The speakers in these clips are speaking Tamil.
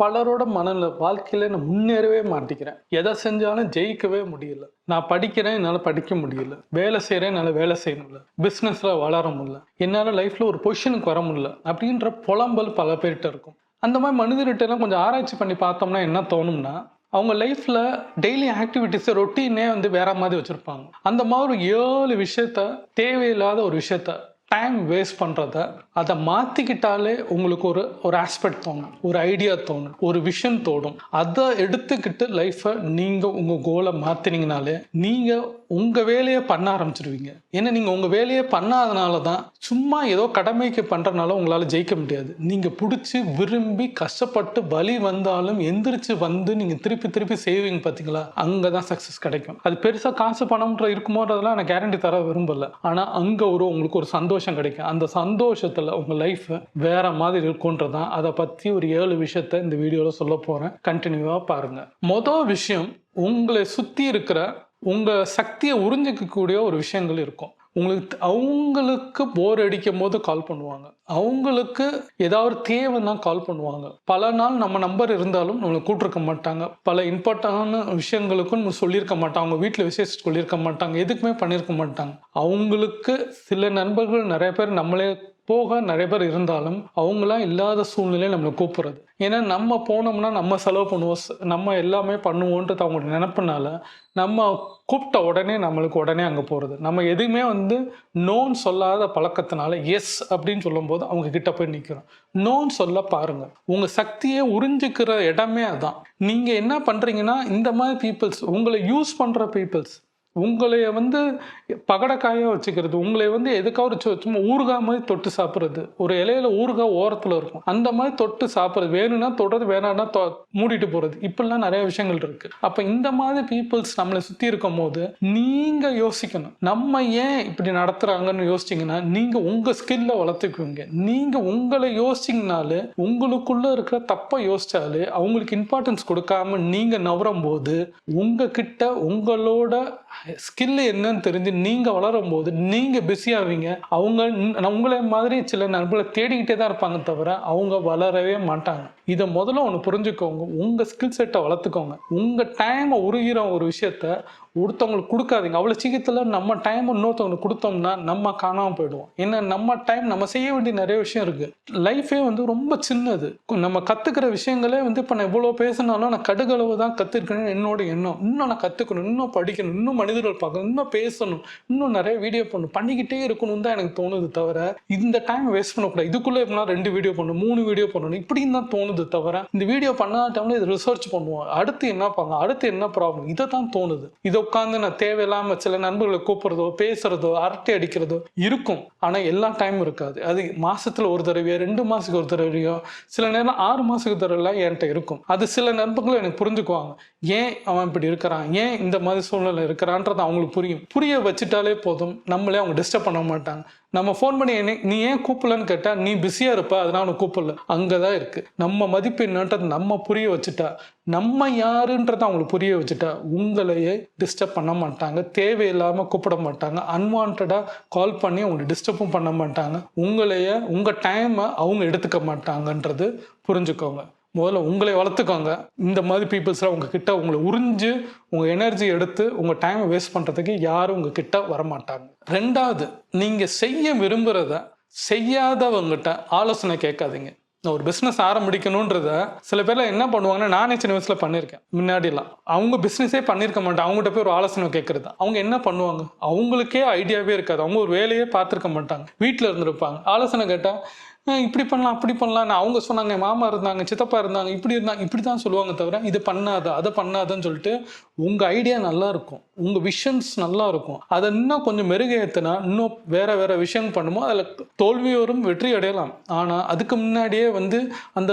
பலரோட மனநில வாழ்க்கையில நான் முன்னேறவே மாட்டேங்கிறேன் எதை செஞ்சாலும் ஜெயிக்கவே முடியல. நான் படிக்கிறேன் என்னால் படிக்க முடியல. வேலை செய்கிறேன் என்னால் வேலை செய்ய முடியல. பிஸ்னஸில் வளர முடியல. என்னால் லைஃப்பில் ஒரு பொசிஷனுக்கு வர முடியல. அப்படின்ற புலம்பல் பல பேர்கிட்ட இருக்கும். அந்த மாதிரி மனிதர்கிட்டலாம் கொஞ்சம் ஆராய்ச்சி பண்ணி பார்த்தோம்னா என்ன தோணும்னா அவங்க லைஃப்பில் டெய்லி ஆக்டிவிட்டீஸை ரொட்டீனே வந்து வேற மாதிரி வச்சுருப்பாங்க. அந்த மாதிரி ஒரு ஏழு விஷயத்த தேவையில்லாத ஒரு விஷயத்த டைம் வேஸ்ட் பண்ணுறத அதை மாற்றிக்கிட்டாலே உங்களுக்கு ஒரு ஒரு ஆஸ்பெக்ட் தோணும் ஒரு ஐடியா தோணும் ஒரு விஷன் தோணும் அதை எடுத்துக்கிட்டு லைஃப்பை நீங்கள் உங்கள் கோலை மாற்றினீங்கனாலே நீங்கள் உங்கள் வேலையை பண்ண ஆரம்பிச்சிருவீங்க. ஏன்னா நீங்கள் உங்கள் வேலையை பண்ணாதனால தான் சும்மா ஏதோ கடமைக்கு பண்ணுறனால உங்களால் ஜெயிக்க முடியாது. நீங்கள் பிடிச்சி விரும்பி கஷ்டப்பட்டு வலி வந்தாலும் எந்திரிச்சு வந்து நீங்கள் திருப்பி திருப்பி செய்வீங்க பார்த்தீங்களா அங்கே தான் சக்ஸஸ் கிடைக்கும். அது பெருசாக காசு பணம்ன்ற இருக்குமோன்றதெல்லாம் நான் கேரண்டி தர விரும்பலை. ஆனால் அங்கே ஒரு உங்களுக்கு ஒரு சந்தோஷம் கிடைக்கும். அந்த சந்தோஷத்தில் உங்கள் லைஃப் வேற மாதிரி இருக்குன்றதான் அதை பற்றி ஒரு ஏழு விஷயத்த இந்த வீடியோவில் சொல்ல போகிறேன் கண்டினியூவாக பாருங்கள் மொதல் விஷயம் உங்களை சுற்றி இருக்கிற உங்கள் சக்தியை உறிஞ்சிக்கக்கூடிய ஒரு விஷயங்கள் இருக்கும். உங்களுக்கு அவங்களுக்கு போர் அடிக்கும் போது கால் பண்ணுவாங்க. அவங்களுக்கு ஏதாவது தேவைன்னா கால் பண்ணுவாங்க. பல நாள் நம்ம நம்பர் இருந்தாலும் நம்மளை கூட்டிருக்க மாட்டாங்க. பல இம்பார்ட்டண்டான விஷயங்களுக்கும் சொல்லியிருக்க மாட்டாங்க. அவங்க வீட்டில் விசேஷம் சொல்லியிருக்க மாட்டாங்க. எதுக்குமே பண்ணியிருக்க மாட்டாங்க. அவங்களுக்கு சில நண்பர்கள் நிறைய பேர் நம்மளே போக நிறைய பேர் இருந்தாலும் அவங்களாம் இல்லாத சூழ்நிலையை நம்மளை கூப்பிடுறது. ஏன்னா நம்ம போனோம்னா நம்ம செலவு பண்ணுவோம். நம்ம எல்லாமே பண்ணுவோன்றது அவங்க நினப்புனால நம்ம கூப்பிட்ட உடனே நம்மளுக்கு உடனே அங்கே போகிறது நம்ம எதுவுமே வந்து நோன் சொல்லாத பழக்கத்தினால எஸ் அப்படின்னு சொல்லும்போது அவங்க கிட்ட போய் நிற்கிறோம் நோன் சொல்ல பாருங்க. உங்கள் சக்தியை உறிஞ்சிக்கிற இடமே அதான். நீங்கள் என்ன பண்ணுறீங்கன்னா இந்த மாதிரி பீப்புள்ஸ் உங்களை யூஸ் பண்ணுற பீப்புள்ஸ் உங்களைய வந்து பகடக்காயாக வச்சுக்கிறது உங்களை வந்து எதுக்காவது சும்மா ஊறுகாய் மாதிரி தொட்டு சாப்பிட்றது. ஒரு இலையில ஊறுகாய் ஓரத்தில் இருக்கும். அந்த மாதிரி தொட்டு சாப்பிட்றது. வேணும்னா தொடுறது வேணாம்னா தொ மூடிட்டு போகிறது இப்படிலாம் நிறைய விஷயங்கள் இருக்கு. அப்போ இந்த மாதிரி பீப்புள்ஸ் நம்மளை சுற்றி இருக்கும் போது நீங்கள் யோசிக்கணும். நம்ம ஏன் இப்படி நடத்துகிறாங்கன்னு யோசிச்சிங்கன்னா நீங்கள் உங்கள் ஸ்கில்லை வளர்த்துக்குவீங்க. நீங்கள் உங்களை யோசிச்சிங்கனாலே உங்களுக்குள்ளே இருக்கிற தப்பை யோசிச்சாலே அவங்களுக்கு இம்பார்ட்டன்ஸ் கொடுக்காம நீங்கள் நவரும் போது உங்ககிட்ட உங்களோட ஸ்கில் என்னன்னு தெரிஞ்சு நீங்கள் வளரும் போது நீங்கள் பிஸி ஆவீங்க. அவங்க உங்களை மாதிரி சில நண்பர்களை தேடிக்கிட்டே தான் இருப்பாங்க தவிர அவங்க வளரவே மாட்டாங்க. இதை முதல்ல ஒன்று புரிஞ்சுக்கோங்க. உங்கள் ஸ்கில் செட்டை வளர்த்துக்கோங்க. உங்கள் டைமை உருகிற ஒரு விஷயத்த ஒருத்தவங்களுக்கு கொடுக்காதீங்க. அவ்வளோ சீக்கிரத்தில் நம்ம டைம் இன்னொருத்தவங்களுக்கு கொடுத்தோம்னா நம்ம காணாமல் போயிடுவோம். ஏன்னா நம்ம டைம் நம்ம செய்ய வேண்டிய நிறைய விஷயம் இருக்குது லைஃபே வந்து ரொம்ப சின்னது. நம்ம கற்றுக்கிற விஷயங்களே வந்து இப்போ நான் இவ்வளோ பேசினாலும் நான் கடுகளவு தான் கற்றுக்கணும்னு என்னோட எண்ணம். இன்னும் நான் கற்றுக்கணும் இன்னும் படிக்கணும். இன்னும் மனிதர்கள் பார்க்கணும். இன்னும் பேசணும். இன்னும் நிறைய வீடியோ பண்ணணும். பண்ணிக்கிட்டே இருக்கணும் தான் எனக்கு தோணுது தவிர இந்த டைம் வேஸ்ட் பண்ணக்கூடாது. இதுக்குள்ளே எப்படின்னா ரெண்டு வீடியோ பண்ணணும். மூணு வீடியோ பண்ணணும். இப்படின்னு தான் தோணுது தவிர இந்த வீடியோ பண்ணாத டைம்ல இது ரிசர்ச் பண்ணுவோம். அடுத்து என்ன பண்ணலாம்? அடுத்து என்ன ப்ராப்ளம் இதை தான் தோணுது. இதை உட்காந்து நான் தேவையில்லாமல் சில நண்பர்களை கூப்பிட்றதோ பேசுகிறதோ அரட்டை அடிக்கிறதோ இருக்கும். ஆனால் எல்லா டைம் இருக்காது. அது மாதத்தில் ஒரு தடவையோ ரெண்டு மாதத்துக்கு ஒரு தடவையோ சில நேரம் ஆறு மாதத்துக்கு தடவைலாம் என்கிட்ட இருக்கும். அது சில நண்பர்களும் எனக்கு புரிஞ்சுக்குவாங்க. ஏன் அவன் இப்படி இருக்கிறான்? ஏன் இந்த மாதிரி சூழ்நிலை இருக்கிறான்றது அவங்களுக்கு புரியும். புரிய வச்சுட்டாலே போதும். நம்மளே அவங்க டிஸ்டர்ப் பண்ண மாட்டாங்க. நம்ம ஃபோன் பண்ணி என்ன நீ ஏன் கூப்பிடலன்னு கேட்டால் நீ பிஸியாக இருப்ப அதனால் அவனை கூப்பிடல. அங்கே தான் இருக்குது நம்ம மதிப்பு என்னன்றது நம்ம புரிய வச்சுட்டா நம்ம யாருன்றதை அவங்களுக்கு புரிய வச்சுட்டா உங்களையே டிஸ்டர்ப் பண்ண மாட்டாங்க தேவையில்லாமல் கூப்பிட மாட்டாங்க அன்வான்டாக கால் பண்ணி அவங்களை டிஸ்டர்பும் பண்ண மாட்டாங்க உங்களையே உங்கள் டைமை அவங்க எடுத்துக்க மாட்டாங்கன்றது புரிஞ்சுக்கோங்க. முதல்ல உங்களை வளர்த்துக்கோங்க. இந்த மாதிரி பீப்புள்ஸ்லாம் உங்ககிட்ட உங்களை உறிஞ்சு உங்கள் எனர்ஜி எடுத்து உங்கள் டைமை வேஸ்ட் பண்ணுறதுக்கு யாரும் உங்ககிட்ட வரமாட்டாங்க. ரெண்டாவது நீங்கள் செய்ய விரும்புகிறத செய்யாதவங்ககிட்ட ஆலோசனை கேட்காதீங்க. நான் ஒரு பிஸ்னஸ் ஆரம்பிக்கணுன்றத சில பேர்லாம் என்ன பண்ணுவாங்கன்னா நானே சின்ன வயசில் பண்ணியிருக்கேன். முன்னாடிலாம். அவங்க பிஸ்னஸே பண்ணியிருக்க மாட்டாங்க. அவங்ககிட்ட போய் ஒரு ஆலோசனை கேட்குறது அவங்க என்ன பண்ணுவாங்க? அவங்களுக்கே ஐடியாவே இருக்காது. அவங்க ஒரு வேலையே பார்த்துருக்க மாட்டாங்க. வீட்டில் இருந்திருப்பாங்க. ஆலோசனை கேட்டால் இப்படி பண்ணலாம் அப்படி பண்ணலாம் அவங்க சொன்னாங்க மாமா இருந்தாங்க சித்தப்பா இருந்தாங்க இப்படி இருந்தாங்க இப்படி தான் சொல்லுவாங்க தவிர இது பண்ணாத அதை பண்ணாதன்னு சொல்லிட்டு உங்கள் ஐடியா நல்லா இருக்கும். உங்கள் விஷன்ஸ் நல்லா இருக்கும். அதை இன்னும் கொஞ்சம் மெருகேற்றினா இன்னும் வேற வேற விஷயம் பண்ணுமோ அதில் தோல்வியோரும் வெற்றி அடையலாம். ஆனால் அதுக்கு முன்னாடியே வந்து அந்த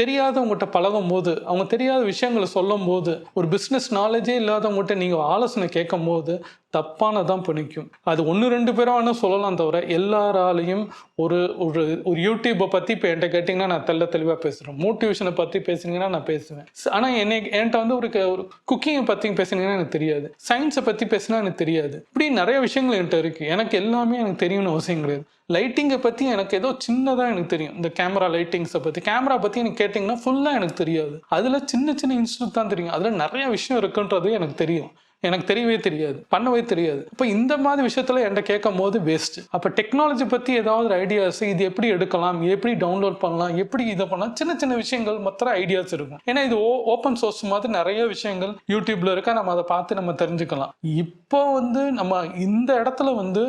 தெரியாதவங்ககிட்ட பழகும் போது அவங்க தெரியாத விஷயங்களை சொல்லும் போது ஒரு பிஸ்னஸ் நாலேஜே இல்லாதவங்ககிட்ட நீங்கள் ஆலோசனை கேட்கும் போது தப்பானதான் பிடிக்கும் அது ஒன்று ரெண்டு பேரும் சொல்லலாம் தவிர எல்லாராலையும் ஒரு ஒரு ஒரு யூடியூப்பை பற்றி இப்போ என்கிட்ட கேட்டிங்கன்னா நான் தெல்ல தெளிவாக பேசுகிறேன் மோட்டிவேஷனை பற்றி பேசுனீங்கன்னா நான் பேசுவேன். ஆனால் என்னை என்கிட்ட வந்து ஒரு ஒரு குக்கிங்கை பற்றி பேசுனீங்கன்னா எனக்கு தெரியாது. சயின்ஸை பற்றி பேசினா எனக்கு தெரியாது. இப்படி நிறைய விஷயங்கள் என்கிட்ட இருக்குது எனக்கு எல்லாமே எனக்கு தெரியும்னு அவசியம் கிடையாது. லைட்டிங்கை பற்றி எனக்கு ஏதோ சின்னதாக எனக்கு தெரியும். இந்த கேமரா லைட்டிங்ஸை பற்றி கேமரா பற்றி எனக்கு கேட்டிங்கன்னா ஃபுல்லாக எனக்கு தெரியாது. அதில் சின்ன சின்ன இன்ஸ்டியூட் தான் தெரியும். அதில் நிறைய விஷயம் இருக்குன்றது எனக்கு தெரியும். எனக்கு தெரியவே தெரியாது. பண்ணவே தெரியாது. அப்போ இந்த மாதிரி விஷயத்தில் என்கிட்ட கேட்கும் போது வேஸ்ட் அப்போ டெக்னாலஜி பற்றி ஏதாவது ஐடியாஸ் இது எப்படி எடுக்கலாம்? எப்படி டவுன்லோட் பண்ணலாம்? எப்படி இதை பண்ணலாம்? சின்ன சின்ன விஷயங்கள் மற்ற ஐடியாஸ் இருக்கும். ஏன்னா இது ஓப்பன் சோர்ஸ் மாதிரி நிறைய விஷயங்கள் யூடியூப்ல இருக்கா? நம்ம அதை பார்த்து நம்ம தெரிஞ்சுக்கலாம். இப்போ வந்து நம்ம இந்த இடத்துல வந்து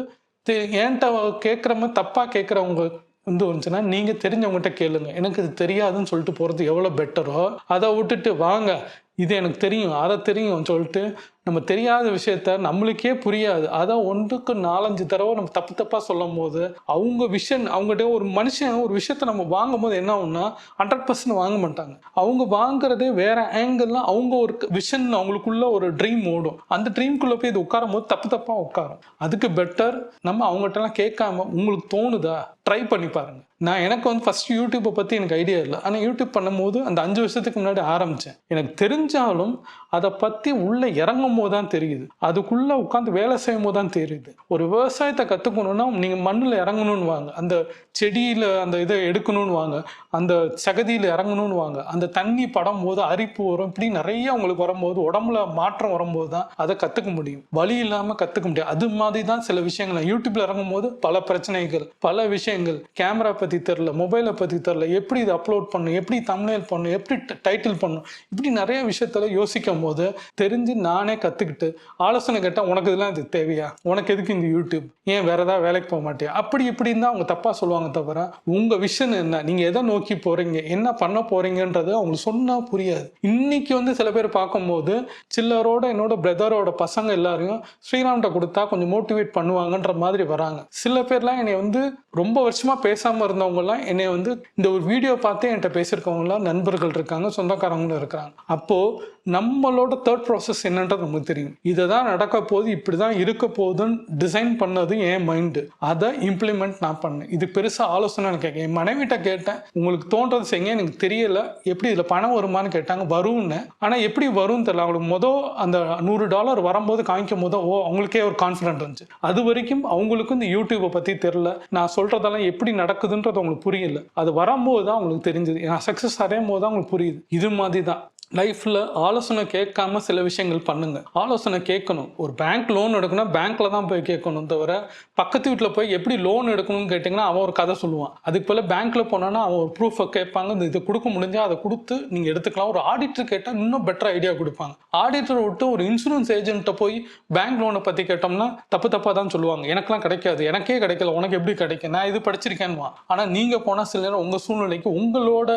ஏன்ட்ட என்கிட்ட தப்பாக கேட்குறவங்க வந்து வந்துச்சுன்னா நீங்கள் தெரிஞ்சவங்ககிட்ட கேளுங்க. எனக்கு இது தெரியாதுன்னு சொல்லிட்டு போகிறது எவ்வளோ பெட்டரோ அதை விட்டுட்டு வாங்க. இது எனக்கு தெரியும் அதை தெரியும் சொல்லிட்டு நம்ம தெரியாத விஷயத்த நம்மளுக்கே புரியாது. அதை ஒன்றுக்கு நாலஞ்சு தடவை நம்ம தப்பு தப்பாக சொல்லும் போது அவங்க விஷன் அவங்ககிட்ட ஒரு மனுஷன் ஒரு விஷயத்த நம்ம வாங்கும் போது என்ன ஆகும்னா ஹண்ட்ரட் பர்சன்ட் வாங்க மாட்டாங்க. அவங்க வாங்குறதே வேற ஆங்கிள்லாம் அவங்க ஒரு விஷன் அவங்களுக்குள்ள ஒரு ட்ரீம் ஓடும். அந்த ட்ரீம்குள்ளே போய் இது உட்காரும் போது தப்பு தப்பாக உட்காரும். அதுக்கு பெட்டர் நம்ம அவங்ககிட்டலாம் கேட்காம உங்களுக்கு தோணுதா? ட்ரை பண்ணி பாருங்க. நான் எனக்கு வந்து ஃபஸ்ட் யூடியூப்பை பற்றி எனக்கு ஐடியா இல்லை. ஆனால் யூடியூப் பண்ணும்போது அந்த அஞ்சு வருஷத்துக்கு முன்னாடி ஆரம்பித்தேன் எனக்கு தெரிஞ்சாலும் அதை பற்றி உள்ளே இறங்கும் போது தான் தெரியுது. அதுக்குள்ளே உட்காந்து வேலை செய்யும் போது தான் தெரியுது. ஒரு விவசாயத்தை கற்றுக்கணுன்னா நீங்கள் மண்ணில் இறங்கணும்னு வாங்க. அந்த செடியில் அந்த இதை எடுக்கணும்னு வாங்க. அந்த சகதியில் இறங்கணும்னு வாங்க. அந்த தண்ணி படம் போது அரிப்பு வரும். இப்படி நிறைய உங்களுக்கு வரும்போது உடம்புல மாற்றம் வரும்போது தான் அதை கற்றுக்க முடியும். வழி இல்லாமல் கற்றுக்க முடியும் அது மாதிரி தான் சில விஷயங்கள். யூடியூப்பில் யூடியூப்ல இறங்கும் போது பல பிரச்சனைகள் பல விஷயங்கள். கேமரா பற்றி தெரில மொபைலை பற்றி தெரில எப்படி இதை அப்லோட் பண்ணும் எப்படி தமிழில் பண்ணும் எப்படி டைட்டில் பண்ணும் இப்படி நிறைய விஷயத்தில் யோசிக்கும் போது தெரிஞ்சு நானே கற்றுக்கிட்டு ஆலோசனை கேட்டால் உனக்கு இதெல்லாம் இது தேவையா? உனக்கு எதுக்கு இந்த யூடியூப் ஏன் வேற ஏதாவது வேலைக்கு போக மாட்டியா? அப்படி இப்படின்னு தான் அவங்க தப்பாக சொல்லுவாங்க தவிர உங்கள் விஷன் என்ன? நீங்கள் எதை நோக்கி போகிறீங்க என்ன பண்ண போகிறீங்கன்றது அவங்களுக்கு சொன்னால் புரியாது. இன்னைக்கு வந்து சில பேர் பார்க்கும்போது சில்லரோட என்னோட பிரதரோட பசங்க எல்லாரையும் ஸ்ரீராம்கிட்ட கொடுத்தா கொஞ்சம் மோட்டிவேட் பண்ணுவாங்கன்ற மாதிரி வராங்க. சில பேர்லாம் என்னை வந்து ரொம்ப வருஷமாக பேசாமல் பேசாம இருந்தவங்கலாம் என்னை வந்து இந்த ஒரு வீடியோ பார்த்து என்கிட்ட பேசியிருக்கவங்களாம் நண்பர்கள் இருக்காங்க சொந்தக்காரங்களும் இருக்கிறாங்க அப்போது நம்மளோட தேர்ட் ப்ராசஸ் என்னன்றது நமக்கு தெரியும். இதை தான் நடக்க போகுது இப்படி தான் இருக்க போகுதுன்னு டிசைன் பண்ணது என் மைண்டு அதை இம்ப்ளிமெண்ட் நான் பண்ணேன். இது பெருசாக ஆலோசனை கேட்கேன் கேட்க என் மனைவிட்ட கேட்டேன். உங்களுக்கு தோன்றது செய்ய எனக்கு தெரியல. எப்படி இதில் பணம் வருமான்னு கேட்டாங்க. வரும்னு. ஆனால் எப்படி வரும்னு தெரியல. அவங்களுக்கு மொதல் அந்த நூறு டாலர் வரும்போது காமிக்கும் போது ஓ அவங்களுக்கே ஒரு கான்ஃபிடென்ட் இருந்துச்சு. அது வரைக்கும் அவங்களுக்கும் இந்த யூடியூப்பை பற்றி தெரில நான் சொல்கிறதெல்லாம் எப்படி நடக்குதுன்றது அவங்களுக்கு புரியல. அது வரும்போது தான் அவங்களுக்கு தெரிஞ்சது. நான் சக்ஸஸ் அடையும் போது தான் அவங்களுக்கு புரியுது. இது மாதிரி தான் லைஃப்பில் ஆலோசனை கேட்காம சில விஷயங்கள் பண்ணுங்கள் ஆலோசனை கேட்கணும். ஒரு பேங்க் லோன் எடுக்கணும் பேங்க்கில் தான் போய் கேட்கணும் தவிர பக்கத்து வீட்டில் போய் எப்படி லோன் எடுக்கணும்னு கேட்டிங்கன்னா அவன் ஒரு கதை சொல்லுவான். அதுக்கு போல் பேங்க்கில் போனான்னா அவன் ஒரு ப்ரூஃபை கேட்பாங்க. இந்த இதை கொடுக்க முடிஞ்சால் அதை கொடுத்து நீங்கள் எடுத்துக்கலாம். ஒரு ஆடிட்டர் கேட்டால் இன்னும் பெட்டர் ஐடியா கொடுப்பாங்க. ஆடிட்டரை விட்டு ஒரு இன்சூரன்ஸ் ஏஜென்ட்டை போய் பேங்க் லோனை பற்றி கேட்டோம்னா தப்பு தப்பாக தான் சொல்லுவாங்க. எனக்கெலாம் கிடைக்காது. எனக்கே கிடைக்கல. உனக்கு எப்படி கிடைக்கும்? நான் இது படிச்சிருக்கேன்னுவான். ஆனால் நீங்கள் போனால் சில நேரம் உங்கள் சூழ்நிலைக்கு உங்களோட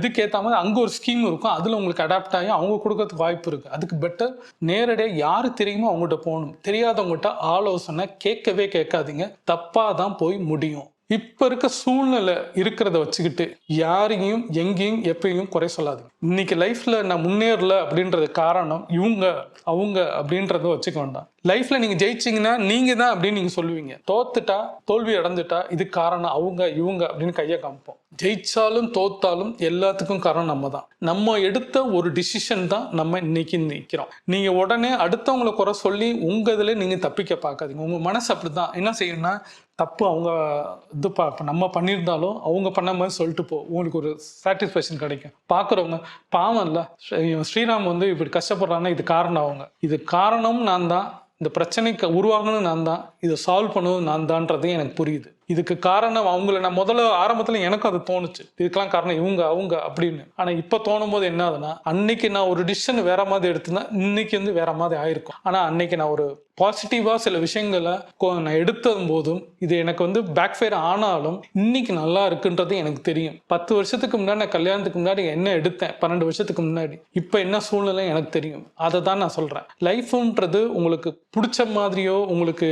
இதுக்கேற்ற மாதிரி அங்கே ஒரு ஸ்கீம் இருக்கும். அதில் உங்களுக்கு அடாப்ட் ஆகி அவங்க கொடுக்கறதுக்கு வாய்ப்பு இருக்குது அதுக்கு பெட்டர் நேரடியாக யார் தெரியுமோ அவங்ககிட்ட போகணும். தெரியாதவங்ககிட்ட ஆலோசனை கேட்கவே கேட்காதீங்க. தப்பாக தான் போய் முடியும். இப்போ இருக்க சூழ்நிலை இருக்கிறத வச்சுக்கிட்டு யாரையும் எங்கேயும் எப்பயும் குறை சொல்லாதீங்க. இன்னைக்கு லைஃப்ல நான் முன்னேறல அப்படின்றது காரணம் இவங்க அவங்க அப்படின்றத வச்சுக்க வேண்டாம். லைஃப்ல நீங்க ஜெயிச்சீங்கன்னா நீங்க தான் அப்படின்னு நீங்க சொல்லுவீங்க. தோத்துட்டா தோல்வி அடைஞ்சிட்டா இது காரணம் அவங்க இவங்க அப்படின்னு கையை காமிப்போம். ஜெயிச்சாலும் தோத்தாலும் எல்லாத்துக்கும் காரணம் நம்ம தான் நம்ம எடுத்த ஒரு டிசிஷன் தான் நம்ம இன்னைக்கு நிற்கிறோம் நீங்க உடனே அடுத்தவங்களை குறை சொல்லி உங்க இதுல நீங்க தப்பிக்க பார்க்காதீங்க. உங்க மனசு அப்படிதான். என்ன செய்யணும்னா தப்பு அவங்க இது பா நம்ம பண்ணியிருந்தாலும் அவங்க பண்ண மாதிரி சொல்லிட்டு போ. உங்களுக்கு ஒரு சாட்டிஸ்ஃபேக்ஷன் கிடைக்கும். பார்க்குறவங்க பாவம் இல்லை. ஸ்ரீராம் வந்து இப்படி கஷ்டப்படுறாங்கன்னா இது காரணம் அவங்க. இது காரணம் நான் தான். இந்த பிரச்சனைக்கு உருவாகணும் நான் தான். இதை சால்வ் பண்ணணும் நான் தான்றதே எனக்கு புரியுது. இதுக்கு காரணம் அவங்கள நான் முதல்ல ஆரம்பத்தில் எனக்கும் அது தோணுச்சு. இதுக்கெல்லாம் காரணம் இவங்க அவங்க அப்படின்னு. ஆனால் இப்போ தோணும் போது என்ன ஆகுதுன்னா அன்னைக்கு நான் ஒரு டிசிஷன் வேற மாதிரி எடுத்துனா இன்னைக்கு வந்து வேற மாதிரி ஆயிருக்கும். ஆனால் அன்னைக்கு நான் ஒரு பாசிட்டிவாக சில விஷயங்களை நான் எடுத்ததும் போதும் இது எனக்கு வந்து பேக்ஃபயர் ஆனாலும் இன்னைக்கு நல்லா இருக்குன்றது எனக்கு தெரியும். பத்து வருஷத்துக்கு முன்னாடி நான் கல்யாணத்துக்கு முன்னாடி என்ன எடுத்தேன்? பன்னெண்டு வருஷத்துக்கு முன்னாடி. இப்போ என்ன சூழ்நிலை எனக்கு தெரியும். அதை தான் நான் சொல்கிறேன் லைஃப்ன்றது உங்களுக்கு பிடிச்ச மாதிரியோ உங்களுக்கு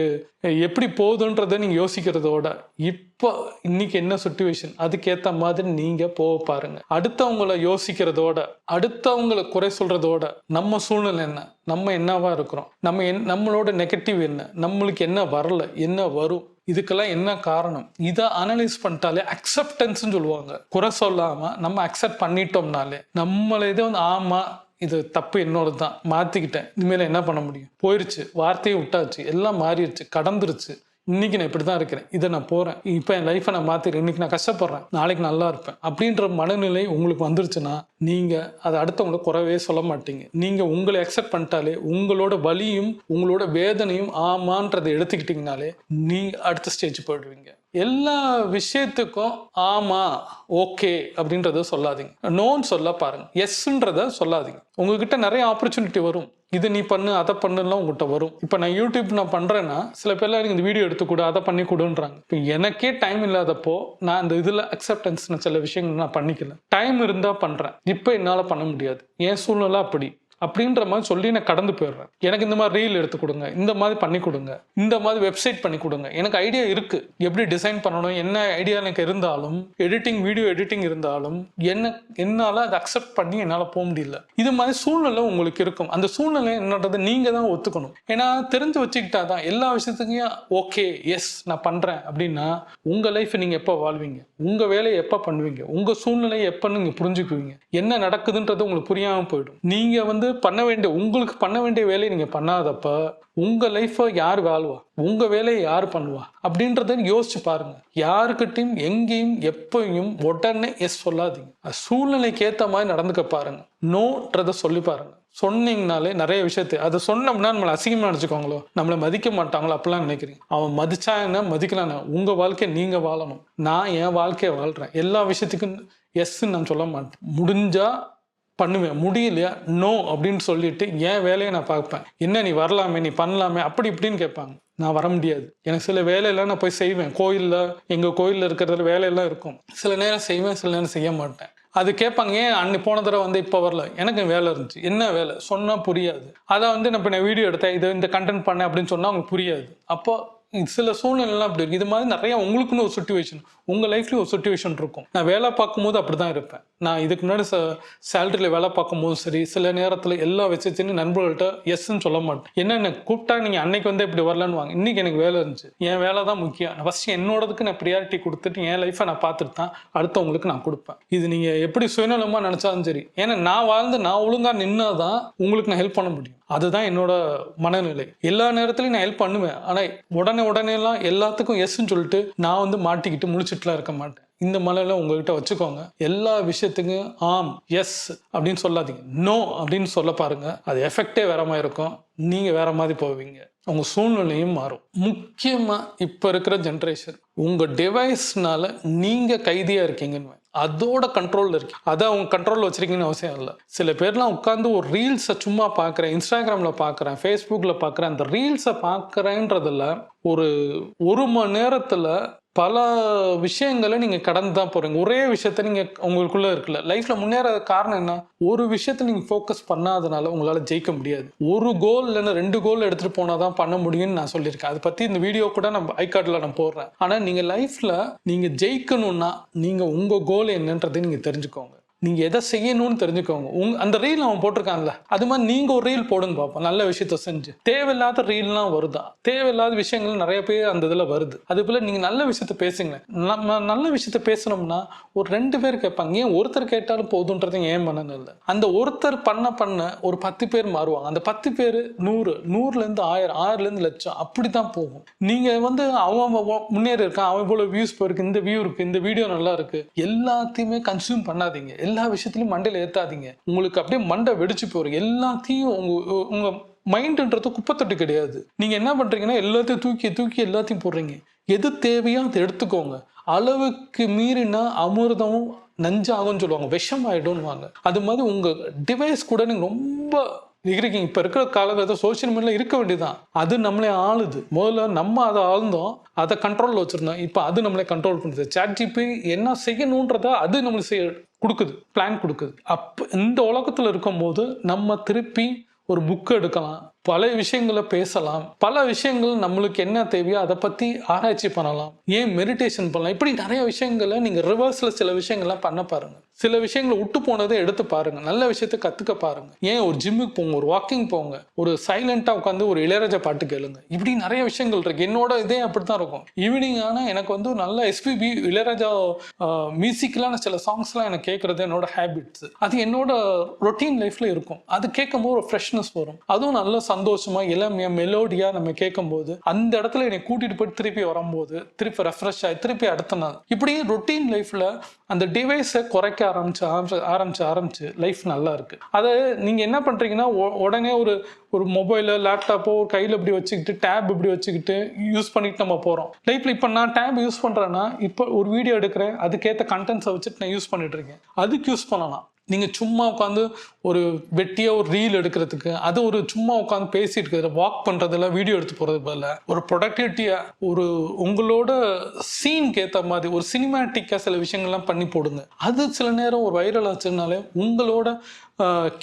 எப்படி போகுதுன்றதை நீங்கள் யோசிக்கிறதோட இப்போ இன்னைக்கு என்ன சுச்சுவேஷன் அதுக்கேற்ற மாதிரி நீங்கள் போக பாருங்க. அடுத்தவங்கள யோசிக்கிறதோட அடுத்தவங்களை குறை சொல்றதோட நம்ம சூழ்நிலை என்ன? நம்ம என்னவா இருக்கிறோம்? நம்ம என் நம்மளோட நெகட்டிவ் என்ன? நம்மளுக்கு என்ன வரல? என்ன வரும்? இதுக்கெல்லாம் என்ன காரணம்? இதை அனலைஸ் பண்ணிட்டாலே அக்செப்டன்ஸ்னு சொல்லுவாங்க. குறை சொல்லாம நம்ம அக்செப்ட் பண்ணிட்டோம்னாலே நம்மள இதே வந்து ஆமா இது தப்பு என்னோட தான் மாத்திக்கிட்டேன். இனிமேல் என்ன பண்ண முடியும்? போயிருச்சு. வார்த்தையை விட்டாச்சு. எல்லாம் மாறிடுச்சு. கடந்துருச்சு. இன்னைக்கு நான் இப்படி தான் இருக்கிறேன். இதை நான் போகிறேன் இப்போ என் லைஃப்பை நான் மாற்றிடுறேன் இன்னைக்கு நான் கஷ்டப்படுறேன். நாளைக்கு நல்லா இருப்பேன். அப்படின்ற மனநிலை உங்களுக்கு வந்துருச்சுன்னா நீங்கள் அதை அடுத்தவங்களை குறவே சொல்ல மாட்டீங்க. நீங்கள் உங்களை அக்செப்ட் பண்ணிட்டாலே உங்களோட வலியும் உங்களோட வேதனையும் ஆமான்றதை எடுத்துக்கிட்டிங்கனாலே நீங்கள் அடுத்த ஸ்டேஜ் போயிடுவீங்க. எல்லா விஷயத்துக்கும் ஆமா ஓகே அப்படின்றத சொல்லாதீங்க. நோன்னு சொல்ல பாருங்க. எஸ்ன்றத சொல்லாதீங்க. உங்ககிட்ட நிறைய ஆப்பர்ச்சுனிட்டி வரும். இது நீ பண்ணு அதை பண்ணுலாம் உங்ககிட்ட வரும். இப்போ நான் யூடியூப் நான் பண்ணுறேன்னா சில பேர்லாம் எனக்கு இந்த வீடியோ எடுத்து கொடு அதை பண்ணி கொடுன்றாங்க. இப்போ எனக்கே டைம் இல்லாதப்போ நான் இந்த இதில் அக்செப்டன்ஸ் சில விஷயங்கள் நான் பண்ணிக்கல. டைம் இருந்தால் பண்ணுறேன் இப்போ என்னால் பண்ண முடியாது. என் சூழ்நிலை அப்படி. அப்படின்ற மாதிரி சொல்லி நான் கடந்து போயிடுறேன். எனக்கு இந்த மாதிரி ரீல் எடுத்து கொடுங்க இந்த மாதிரி பண்ணி கொடுங்க இந்த மாதிரி வெப்சைட் பண்ணி கொடுங்க. எனக்கு ஐடியா இருக்கு. எப்படி டிசைன் பண்ணணும் என்ன ஐடியா எனக்கு இருந்தாலும் எடிட்டிங் வீடியோ எடிட்டிங் இருந்தாலும் என்ன என்னால் அதை அக்செப்ட் பண்ணி என்னால் போக முடியல. இது மாதிரி சூழ்நிலை உங்களுக்கு இருக்கும். அந்த சூழ்நிலை என்னன்றது நீங்க தான் ஒத்துக்கணும். ஏன்னா தெரிஞ்சு வச்சுக்கிட்டா தான் எல்லா விஷயத்துக்கும் ஓகே எஸ் நான் பண்றேன் அப்படின்னா உங்க லைஃப் நீங்க எப்போ வாழ்வீங்க? உங்க வேலையை எப்போ பண்ணுவீங்க? உங்க சூழ்நிலையை எப்போ நீங்க புரிஞ்சுக்குவீங்க. என்ன நடக்குதுன்றது உங்களுக்கு புரியாம போயிடும். நீங்க வந்து பண்ண வேண்டிய உங்களுக்கு பண்ண வேண்டிய வேலையை நீங்கள் பண்ணாதப்ப உங்கள் லைஃப்பை யார் வாழ்வா? உங்கள் வேலையை யார் பண்ணுவா? அப்படின்றத யோசிச்சு பாருங்கள் யாருக்கிட்டையும் எங்கேயும் எப்பயும் உடனே எஸ் சொல்லாதீங்க. சூழ்நிலைக்கு ஏற்ற மாதிரி நடந்துக்க பாருங்க. நோன்றத சொல்லி பாருங்க. சொன்னீங்கனாலே நிறைய விஷயத்தை அதை சொன்னோம்னா நம்மளை அசிங்கமா நினச்சிக்கோங்களோ நம்மளை மதிக்க மாட்டாங்களோ? அப்படிலாம் நினைக்கிறீங்க. அவன் மதிச்சா என்ன? மதிக்கலாம் உங்கள் வாழ்க்கையை நீங்கள் வாழணும். நான் என் வாழ்க்கையை வாழ்கிறேன் எல்லா விஷயத்துக்கும் எஸ்ன்னு நான் சொல்ல மாட்டேன். முடிஞ்சால் பண்ணுவேன். முடியலையா? நோ அப்படின்னு சொல்லிட்டு என் வேலையை நான் பார்ப்பேன். என்ன நீ வரலாமே நீ பண்ணலாமே அப்படி இப்படின்னு கேட்பாங்க. நான் வர முடியாது. எனக்கு சில வேலையெல்லாம் நான் போய் செய்வேன். கோயிலில் எங்கள் கோயிலில் இருக்கிறதுல வேலையெல்லாம் இருக்கும். சில நேரம் செய்வேன் சில நேரம் செய்ய மாட்டேன். அது கேட்பாங்க ஏன் அன்னை போன தடவை வந்து இப்போ வரல? எனக்கு வேலை இருந்துச்சு. என்ன வேலை? சொன்னால் புரியாது. அதை வந்து நான் இப்போ நான் வீடியோ எடுத்தேன். இதை இந்த கண்டென்ட் பண்ணேன் அப்படின்னு சொன்னால் அவங்களுக்கு புரியாது. அப்போது சில சூழ்நிலைலாம் அப்படி இருக்கு. இது மாதிரி நிறைய உங்களுக்குன்னு ஒரு சுச்சுவேஷன் உங்கள் லைஃப்லேயும் ஒரு சுச்சுவேஷன் இருக்கும். நான் வேலை பார்க்கும்போது அப்படி தான் இருப்பேன். நான் இதுக்கு முன்னாடி ச சேலரியில் வேலை பார்க்கும்போதும் சரி சில நேரத்தில் எல்லா விஷயத்தையும் நண்பர்கள்ட்ட எஸ்ன்னு சொல்ல மாட்டேன். என்ன கூப்பிட்டா நீங்கள் அன்னைக்கு வந்து இப்படி வரலன்னு வாங்க இன்னைக்கு எனக்கு வேலை இருந்துச்சு. என் வேலை தான் முக்கியம். நான் ஃபஸ்ட்டு என்னோடதுக்கு நான் ப்ரியாரிட்டி கொடுத்துட்டு என் லைஃப்பை நான் பார்த்துட்டு தான் அடுத்தவங்களுக்கு நான் கொடுப்பேன். இது நீங்கள் எப்படி சுயநலமாக நினச்சாலும் சரி. ஏன்னா நான் வாழ்ந்து நான் ஒழுங்காக நின்னா தான் உங்களுக்கு நான் ஹெல்ப் பண்ண முடியும். அதுதான் என்னோட மனநிலை. எல்லா நேரத்துலையும் நான் ஹெல்ப் பண்ணுவேன். ஆனால் உடனே உடனேலாம் எல்லாத்துக்கும் எஸ்ன்னு சொல்லிட்டு நான் வந்து மாட்டிக்கிட்டு முழிச்சிட்டுலாம் இருக்க மாட்டேன். இந்த மலையெல்லாம் உங்ககிட்ட வச்சுக்கோங்க. எல்லா விஷயத்துக்கும் ஆம் எஸ் அப்படின்னு சொல்லாதீங்க. நோ அப்படின்னு சொல்ல பாருங்க. அது எஃபெக்டே வேற மாதிரி இருக்கும். நீங்க வேற மாதிரி போவீங்க. உங்க சூழ்நிலையும் மாறும். முக்கியமா இப்ப இருக்கிற ஜென்ரேஷன் உங்க டிவைஸ்னால நீங்க கைதியா இருக்கீங்கன்னு அதோட கண்ட்ரோல் இருக்கு அதை அவங்க கண்ட்ரோலில் வச்சிருக்கீங்கன்னு அவசியம் இல்லை. சில பேர்லாம் உட்காந்து ஒரு ரீல்ஸை சும்மா பார்க்குறேன் இன்ஸ்டாகிராமில் பார்க்குறேன் ஃபேஸ்புக்கில் பார்க்குறேன் அந்த ரீல்ஸை பார்க்குறேன்றதுல ஒரு ஒரு மணி நேரத்தில் பல விஷயங்களை நீங்கள் கடந்து தான் போகிறீங்க ஒரே விஷயத்த நீங்கள் உங்களுக்குள்ளே இருக்குல்ல. லைஃப்பில் முன்னேற காரணம் என்ன? ஒரு விஷயத்த நீங்கள் ஃபோக்கஸ் பண்ணாதனால உங்களால் ஜெயிக்க முடியாது. ஒரு கோல் இல்லைன்னா ரெண்டு கோல் போனால் தான் பண்ண முடியும்னு நான் சொல்லியிருக்கேன். அதை பற்றி இந்த வீடியோ கூட நம்ம ஐகார்டில் நான் போடுறேன். ஆனால் நீங்கள் லைஃப்பில் நீங்கள் ஜெயிக்கணும்னா நீங்கள் உங்கள் கோல் என்னன்றதை நீங்கள் தெரிஞ்சுக்கோங்க. நீங்க எதை செய்யணும்னு தெரிஞ்சுக்கோங்க. உங்க அந்த ரீல் அவன் போட்டிருக்கான்ல அது மாதிரி நீங்க ஒரு ரீல் போடுங்க பார்ப்போம். நல்ல விஷயத்த செஞ்சு. தேவையில்லாத ரீல்லாம் வருதா? தேவையில்லாத விஷயங்கள் நிறைய பேர் அந்த இதில் வருது. அது போல நீங்க நல்ல விஷயத்த பேசுங்க. நம்ம நல்ல விஷயத்த பேசணும்னா ஒரு ரெண்டு பேர் கேட்பாங்க. ஏன் ஒருத்தர் கேட்டாலும் போதுன்றது ஏன் பண்ணணும் இல்லை அந்த ஒருத்தர் பண்ண பண்ண ஒரு பத்து பேர் மாறுவாங்க. அந்த பத்து பேர் நூறு நூறுல இருந்து ஆயிரம் ஆயிரல இருந்து லட்சம் அப்படிதான் போகும். நீங்க வந்து அவன் முன்னேறி இருக்கான். அவன் இவ்வளோ வியூஸ் போயிருக்கு. இந்த வியூ இருக்கு. இந்த வீடியோ நல்லா இருக்கு. எல்லாத்தையுமே கன்சியூம் பண்ணாதீங்க. எல்லா விஷயத்துலையும் மண்டையில் ஏற்றாதீங்க உங்களுக்கு அப்படியே மண்டை வெடிச்சு போகிற எல்லாத்தையும் உங்க உங்க மைண்டுன்றது குப்பத்தட்டு கிடையாது. நீங்கள் என்ன பண்ணுறீங்கன்னா எல்லாத்தையும் தூக்கி தூக்கி எல்லாத்தையும் போடுறீங்க. எது தேவையோ அதை எடுத்துக்கோங்க. அளவுக்கு மீறினா அமிர்தமும் நஞ்சாகும்னு சொல்லுவாங்க. விஷம் ஆகிடும்வாங்க அது மாதிரி உங்கள் டிவைஸ் கூட நீங்கள் ரொம்ப இருக்கிறீங்க இப்போ இருக்கிற காலகட்டத்தில் சோஷியல் மீடியாவில் இருக்க வேண்டியதுதான். அது நம்மளே ஆளுது. முதல்ல நம்ம அதை ஆழ்ந்தோம். அதை கண்ட்ரோலில் வச்சுருந்தோம். இப்போ அது நம்மளே கண்ட்ரோல் பண்ணுது. சாட்ஜிபி என்ன செய்யணுன்றத அது நம்மளுக்கு செய்ய கொடுக்குது பிளான் கொடுக்குது. அப்போ இந்த உலகத்தில் இருக்கும்போது நம்ம திருப்பி ஒரு புக்கு எடுக்கலாம். பல விஷயங்களை பேசலாம். பல விஷயங்கள் நம்மளுக்கு என்ன தேவையோ அதை பற்றி ஆராய்ச்சி பண்ணலாம். ஏன் மெடிடேஷன் பண்ணலாம்? இப்படி நிறைய விஷயங்களை நீங்கள் ரிவர்ஸில் சில விஷயங்கள்லாம் பண்ண பாருங்க. சில விஷயங்களை விட்டு போனதை எடுத்து பாருங்க. நல்ல விஷயத்த கத்துக்க பாருங்க. ஏன் ஒரு ஜிம்முக்கு போங்க ஒரு வாக்கிங் போங்க ஒரு சைலண்டா உட்காந்து ஒரு இளையராஜா பாட்டு கேளுங்க. இப்படி நிறைய விஷயங்கள் இருக்கு. என்னோட இதே அப்படித்தான் இருக்கும். ஈவினிங் ஆனா எனக்கு வந்து நல்ல எஸ்பிபி இளையராஜா மியூசிக்கலான சில சாங்ஸ்லாம் எனக்கு கேட்கறது என்னோட ஹேபிட்ஸ் அது என்னோட ரொட்டீன் லைஃப்ல இருக்கும். அது கேட்கும்போது ஒரு ஃப்ரெஷ்னஸ் வரும். அதுவும் நல்ல சந்தோஷமா இளமையா மெலோடியா நம்ம கேட்கும்போது அந்த இடத்துல என்னை கூட்டிட்டு போய் திருப்பி வரும்போது திருப்பி ரெஃப்ரெஷ் ஆகி திருப்பி அடுத்த நாள். இப்படி ரொட்டீன் லைஃப்ல அந்த டிவைஸை குறைக்க ஆரம்பிச்சு ஆரம்பிச்சு ஆரம்பிச்சு ஆரம்பிச்சு லைஃப் நல்லா இருக்கு. அதை நீங்க என்ன பண்றீங்கன்னா உடனே ஒரு ஒரு மொபைலோ லேப்டாப்போ ஒரு கையில் இப்படி வச்சுக்கிட்டு டேப் இப்படி வச்சுக்கிட்டு யூஸ் பண்ணிட்டு நம்ம போகிறோம் லைஃப்பில் இப்போ நான் டேப் யூஸ் பண்ணுறேன்னா இப்போ ஒரு வீடியோ எடுக்கிறேன் அதுக்கேற்ற கண்டென்ட்ஸை வச்சுட்டு நான் யூஸ் பண்ணிட்டு இருக்கேன். அதுக்கு யூஸ் பண்ணலாம். நீங்கள் சும்மா உட்காந்து ஒரு வெட்டியாக ஒரு ரீல் எடுக்கிறதுக்கு அது ஒரு சும்மா உட்காந்து பேசிட்டு இருக்கிறது வாக் பண்ணுறதுல வீடியோ எடுத்து போகிறது பதில் ஒரு ப்ரொடக்டிவிட்டியாக ஒரு உங்களோட சீனுக்கு ஏற்ற மாதிரி ஒரு சினிமேட்டிக்காக சில விஷயங்கள்லாம் பண்ணி போடுங்க. அது சில நேரம் ஒரு வைரல் ஆச்சுனாலே உங்களோட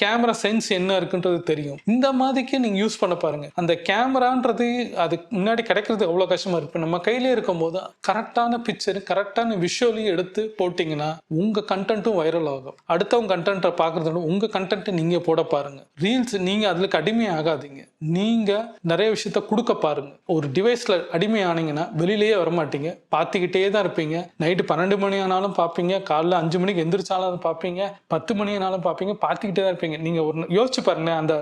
கேமரா சென்ஸ் என்ன இருக்குன்றது தெரியும். இந்த மாதிரிக்கு நீங்கள் யூஸ் பண்ண பாருங்க. அந்த கேமரான்றது அதுக்கு முன்னாடி கிடைக்கிறது எவ்வளோ கஷ்டமா இருக்கு. நம்ம கையிலே இருக்கும்போது கரெக்டான பிக்சர் கரெக்டான விஷுவலையும் எடுத்து போட்டிங்கன்னா உங்கள் கண்டென்ட்டும் வைரல் ஆகும். அடுத்தவங்க கண்டென்ட்டை பார்க்குறதோட உங்கள் கண்டென்ட்டை நீங்கள் போட பாருங்க. ரீல்ஸ் நீங்கள் அதில் அடிமை ஆகாதீங்க. நீங்கள் நிறைய விஷயத்த கொடுக்க பாருங்க. ஒரு டிவைஸில் அடிமை ஆனீங்கன்னா வெளியிலேயே வர மாட்டீங்க பார்த்துக்கிட்டே தான் இருப்பீங்க. நைட்டு பன்னெண்டு மணி ஆனாலும் பார்ப்பீங்க. காலைல அஞ்சு மணிக்கு எந்திரிச்சாலும் பார்ப்பீங்க. பத்து மணி ஆனாலும் பார்ப்பீங்க. பார்த்து பார்த்துக்கிட்டே தான் இருப்பீங்க. நீங்கள் ஒரு யோசிச்சு பாருங்கள் அந்த